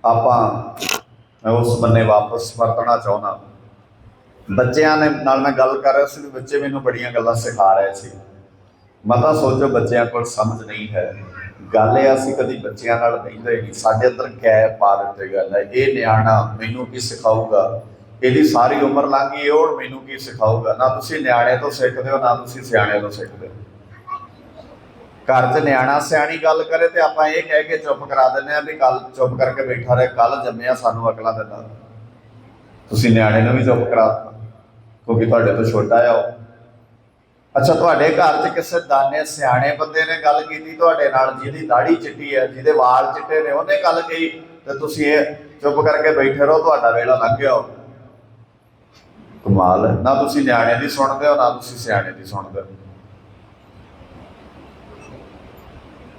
ਆਪਾਂ ਉਸ ਬੰਨੇ ਵਾਪਸ ਵਰਤਣਾ ਚਾਹੁੰਦਾ। ਬੱਚਿਆਂ ਨੇ ਨਾਲ ਮੈਂ ਗੱਲ ਕਰ ਰਿਹਾ ਸੀ ਵੀ ਬੱਚੇ ਮੈਨੂੰ ਬੜੀਆਂ ਗੱਲਾਂ ਸਿਖਾ ਰਹੇ ਸੀ। ਮਤਾ ਸੋਚੋ ਬੱਚਿਆਂ ਕੋਲ ਸਮਝ ਨਹੀਂ ਹੈ। ਗੱਲ ਇਹ ਅਸੀਂ ਕਦੀ ਬੱਚਿਆਂ ਨਾਲ ਬਹਿੰਦੇ ਨਹੀਂ। ਸਾਡੇ ਅੰਦਰ ਗੈਪ ਪਾ ਦਿੱਤੇ ਗੱਲ ਹੈ ਇਹ ਨਿਆਣਾ ਮੈਨੂੰ ਕੀ ਸਿਖਾਊਗਾ? ਇਹਦੀ ਸਾਰੀ ਉਮਰ ਲੰਘ ਗਈ ਉਹ ਮੈਨੂੰ ਕੀ ਸਿਖਾਊਗਾ? ਨਾ ਤੁਸੀਂ ਨਿਆਣੇ ਤੋਂ ਸਿੱਖਦੇ ਹੋ, ਨਾ ਤੁਸੀਂ ਸਿਆਣੇ ਤੋਂ ਸਿੱਖਦੇ ਹੋ। ਘਰ 'ਚ ਨਿਆਣਾ ਸਿਆਣੀ ਗੱਲ ਕਰੇ ਤੇ ਆਪਾਂ ਇਹ ਕਹਿ ਕੇ ਚੁੱਪ ਕਰਾ ਦਿੰਦੇ ਆ ਵੀ ਕੱਲ ਚੁੱਪ ਕਰਕੇ ਬੈਠਾ ਰਹੇ ਕੱਲ ਜੰਮਿਆ ਸਾਨੂੰ ਅਕਲਾਂ ਦਿੰਦਾ ਤੁਸੀਂ ਨਿਆਣੇ ਨੂੰ ਵੀ ਚੁੱਪ ਕਰਾਤਾ ਕਿਉਂਕਿ ਤੁਹਾਡੇ ਤੋਂ ਛੋਟਾ ਆ ਉਹ। ਅੱਛਾ, ਤੁਹਾਡੇ ਘਰ 'ਚ ਕਿਸੇ ਦਾਨੇ ਸਿਆਣੇ ਬੰਦੇ ਨੇ ਗੱਲ ਕੀਤੀ ਤੁਹਾਡੇ ਨਾਲ, ਜਿਹਦੀ ਦਾੜੀ ਚਿੱਟੀ ਹੈ ਜਿਹਦੇ ਵਾਲ ਚਿੱਟੇ ਨੇ, ਉਹਨੇ ਗੱਲ ਕਹੀ ਤੇ ਤੁਸੀਂ ਇਹ ਚੁੱਪ ਕਰਕੇ ਬੈਠੇ ਰਹੋ, ਤੁਹਾਡਾ ਵੇਲਾ ਲੰਘ ਗਿਆ ਕਮਾਲ ਹੈ। ਨਾ ਤੁਸੀਂ ਨਿਆਣੇ ਦੀ ਸੁਣਦੇ ਹੋ, ਨਾ ਤੁਸੀਂ ਸਿਆਣੇ ਦੀ ਸੁਣਦੇ ਹੋ।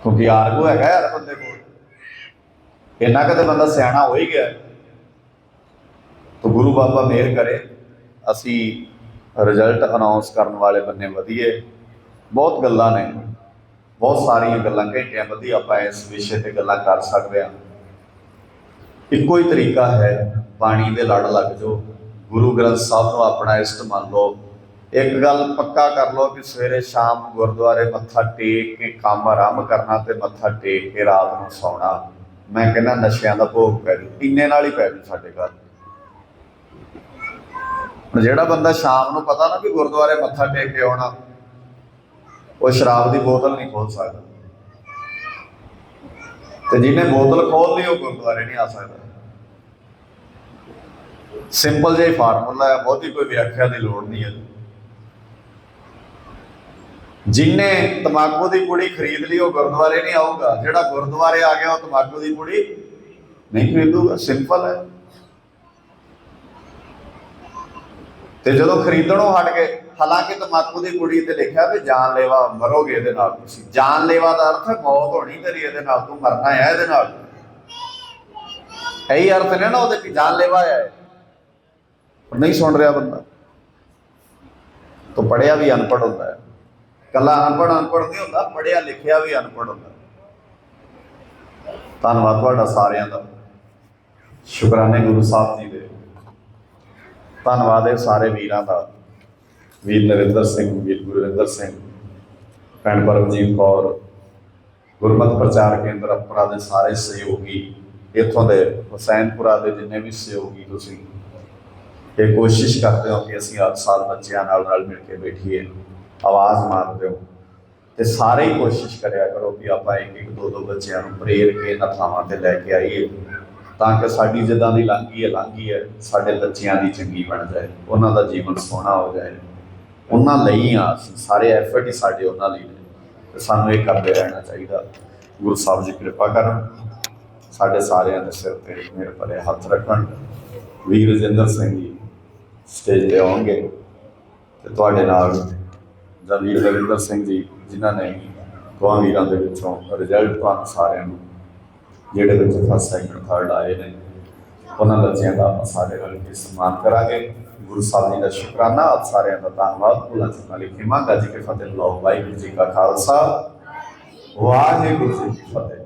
ਕਿਉਂਕਿ ਆਰਗੂ ਹੈਗਾ ਯਾਰ ਬੰਦੇ ਕੋਲ। ਇੰਨਾ ਕਦੇ ਬੰਦਾ ਸਿਆਣਾ ਹੋ ਹੀ ਗਿਆ। ਤਾਂ ਗੁਰੂ ਬਾਬਾ ਮਿਹਰ ਕਰੇ। ਅਸੀਂ ਰਿਜ਼ਲਟ ਅਨਾਉਂਸ ਕਰਨ ਵਾਲੇ ਬੰਨੇ ਵਧੀਏ। ਬਹੁਤ ਗੱਲਾਂ ਨੇ। ਬਹੁਤ ਸਾਰੀਆਂ ਗੱਲਾਂ, ਘੰਟਿਆਂ ਵਧੀ ਆਪਾਂ ਇਸ ਵਿਸ਼ੇ ਤੇ ਗੱਲਾਂ ਕਰ ਸਕਦੇ ਹਾਂ। ਇੱਕੋ ਹੀ ਤਰੀਕਾ ਹੈ, ਬਾਣੀ ਦੇ ਲੜ ਲੱਗ ਜਾਓ। ਗੁਰੂ ਗ੍ਰੰਥ ਸਾਹਿਬ ਨੂੰ ਆਪਣਾ ਇਸ਼ਟ ਮੰਨ ਲਓ। ਇੱਕ ਗੱਲ ਪੱਕਾ ਕਰ ਲਓ ਕਿ ਸਵੇਰੇ ਸ਼ਾਮ ਗੁਰਦੁਆਰੇ ਮੱਥਾ ਟੇਕ ਕੇ ਕੰਮ ਆਰੰਭ ਕਰਨਾ ਤੇ ਮੱਥਾ ਟੇਕ ਕੇ ਰਾਤ ਨੂੰ ਸੌਣਾ। ਮੈਂ ਕਹਿੰਦਾ ਨਸ਼ਿਆਂ ਦਾ ਭੋਗ ਪੈ ਜੂ। ਇੰਨੇ ਨਾਲ ਹੀ ਪੈ ਜੂ ਸਾਡੇ ਘਰ। ਹੁਣ ਜਿਹੜਾ ਬੰਦਾ ਸ਼ਾਮ ਨੂੰ ਪਤਾ ਨਾ ਵੀ ਗੁਰਦੁਆਰੇ ਮੱਥਾ ਟੇਕ ਕੇ ਆਉਣਾ, ਉਹ ਸ਼ਰਾਬ ਦੀ ਬੋਤਲ ਨਹੀਂ ਖੋਲ ਸਕਦਾ। ਤੇ ਜਿਹਨੇ ਬੋਤਲ ਖੋਲ ਲਈ ਉਹ ਗੁਰਦੁਆਰੇ ਨਹੀਂ ਆ ਸਕਦਾ। ਸਿੰਪਲ ਜਿਹਾ ਫਾਰਮੂਲਾ ਹੈ, ਬਹੁਤੀ ਕੋਈ ਵਿਆਖਿਆ ਦੀ ਲੋੜ ਨਹੀਂ ਹੈ। ਜਿਨੇ ਤਮਾਕੂ ਦੀ ਕੁੜੀ ਖਰੀਦ ਲਈ, ਉਹ ਗੁਰਦੁਆਰੇ ਨਹੀਂ ਆਊਗਾ। ਜਿਹੜਾ ਗੁਰਦੁਆਰੇ ਆ ਗਿਆ, ਉਹ ਤਮਾਕੂ ਦੀ ਕੁੜੀ ਨਹੀਂ ਖਰੀਦੂਗਾ। ਸਿੰਪਲ ਹੈ। ਤੇ ਜਦੋਂ ਖਰੀਦਣੋਂ ਹਟ ਗਏ, ਹਾਲਾਂਕਿ ਤਮਾਕੂ ਦੀ ਕੁੜੀ ਤੇ ਲਿਖਿਆ ਵੀ ਜਾਨਲੇਵਾ ਮਰੋਗੇ ਇਹਦੇ ਨਾਲ ਤੁਸੀਂ। ਜਾਨਲੇਵਾ ਦਾ ਅਰਥ ਹੈ ਮੌਤ ਹੋਣੀ ਤੇਰੀ ਇਹਦੇ ਨਾਲ, ਤੂੰ ਮਰਨਾ ਹੈ ਇਹਦੇ ਨਾਲ। ਇਹੀ ਅਰਥ ਨੇ ਨਾ ਉਹਦੇ ਕਿ ਜਾਨਲੇਵਾ ਹੈ ਨਹੀਂ ਸੁਣ ਰਿਹਾ ਬੰਦਾ। ਤੋ ਪੜਿਆ ਵੀ ਅਨਪੜ ਹੁੰਦਾ ਹੈ। ਕੱਲਾ ਅਨਪੜ ਅਨਪੜ ਨਹੀਂ ਹੁੰਦਾ ਪੜਿਆ ਲਿਖਿਆ ਵੀ ਅਨਪੜ ਹੁੰਦਾ ਧੰਨਵਾਦ ਤੁਹਾਡਾ ਸਾਰਿਆਂ ਦਾ। ਸ਼ੁਕਰਾਨੇ ਗੁਰੂ ਸਾਹਿਬ ਜੀ ਦੇ। ਧੰਨਵਾਦ ਹੈ ਸਾਰੇ ਵੀਰਾਂ ਦਾ। ਵੀਰ ਨਰਿੰਦਰ ਸਿੰਘ, ਵੀਰ ਗੁਰਵਿੰਦਰ ਸਿੰਘ, ਭੈਣ ਪਰਮਜੀਤ ਕੌਰ, ਗੁਰਮਤ ਪ੍ਰਚਾਰ ਕੇਂਦਰ ਅਪਰਾ ਦੇ ਸਾਰੇ ਸਹਿਯੋਗੀ, ਇੱਥੋਂ ਦੇ ਹੁਸੈਨਪੁਰਾ ਦੇ ਜਿੰਨੇ ਵੀ ਸਹਿਯੋਗੀ ਤੁਸੀਂ, ਇਹ ਕੋਸ਼ਿਸ਼ ਕਰਦੇ ਹੋ ਕਿ ਅਸੀਂ ਹਰ ਸਾਲ ਬੱਚਿਆਂ ਨਾਲ ਨਾਲ ਮਿਲ ਕੇ ਬੈਠੀਏ, ਆਵਾਜ਼ ਮਾਰਦੇ ਹੋ, ਤੇ ਸਾਰੇ ਹੀ ਕੋਸ਼ਿਸ਼ ਕਰਿਆ ਕਰੋ ਕਿ ਆਪਾਂ ਇੱਕ ਇੱਕ ਦੋ ਦੋ ਬੱਚਿਆਂ ਨੂੰ ਪ੍ਰੇਰ ਕੇ ਇਹਨਾਂ ਥਾਵਾਂ ਤੇ ਲੈ ਕੇ ਆਈਏ। ਤਾਂ ਕਿ ਸਾਡੀ ਜਿੱਦਾਂ ਦੀ ਲੰਘੀ ਹੈ ਲੰਘੀ ਹੈ, ਸਾਡੇ ਬੱਚਿਆਂ ਦੀ ਚੰਗੀ ਬਣ ਜਾਏ, ਉਹਨਾਂ ਦਾ ਜੀਵਨ ਸੋਹਣਾ ਹੋ ਜਾਏ। ਉਹਨਾਂ ਲਈ ਆ, ਸਾਰੇ ਐਫਰਟ ਹੀ ਸਾਡੇ ਉਹਨਾਂ ਲਈ ਨੇ। ਤੇ ਸਾਨੂੰ ਇਹ ਕਰਦੇ ਰਹਿਣਾ ਚਾਹੀਦਾ। ਗੁਰੂ ਸਾਹਿਬ ਜੀ ਕਿਰਪਾ ਕਰਨ, ਸਾਡੇ ਸਾਰਿਆਂ ਦੇ ਸਿਰ ਤੇ ਮੇਰੇ ਭਲੇ ਹੱਥ ਰੱਖਣ। ਵੀਰ ਰਜਿੰਦਰ ਸਿੰਘ ਜੀ ਸਟੇਜ ਤੇ ਆਉਣਗੇ ਤੇ ਤੁਹਾਡੇ ਨਾਲ ਜਾਂ ਵੀਰ ਰਵਿੰਦਰ ਸਿੰਘ ਜੀ, ਜਿਨ੍ਹਾਂ ਨੇ ਦੋਵਾਂ ਵੀਰਾਂ ਦੇ ਵਿੱਚੋਂ ਰਿਜ਼ਲਟ ਤੁਹਾਨੂੰ ਸਾਰਿਆਂ ਨੂੰ ਜਿਹੜੇ ਬੱਚੇ ਫਸਟ ਸੈਕਿੰਡ ਥਰਡ ਆਏ ਨੇ, ਉਹਨਾਂ ਬੱਚਿਆਂ ਦਾ ਆਪਾਂ ਸਾਰੇ ਰਲ ਕੇ ਸਨਮਾਨ ਕਰਾਂਗੇ। ਗੁਰੂ ਸਾਹਿਬ ਜੀ ਦਾ ਸ਼ੁਕਰਾਨਾ, ਆਪ ਸਾਰਿਆਂ ਦਾ ਧੰਨਵਾਦ। ਭੁੱਲਾਂ ਚੁੱਕਾ ਲਿਖੀ ਮੰਗਾ ਜੀ ਕੇ ਫਤਿਹ ਲਓ ਵਾਹਿਗੁਰੂ ਜੀ ਕਾ ਖਾਲਸਾ। ਵਾਹਿਗੁਰੂ ਜੀ ਕੀ ਫਤਿਹ।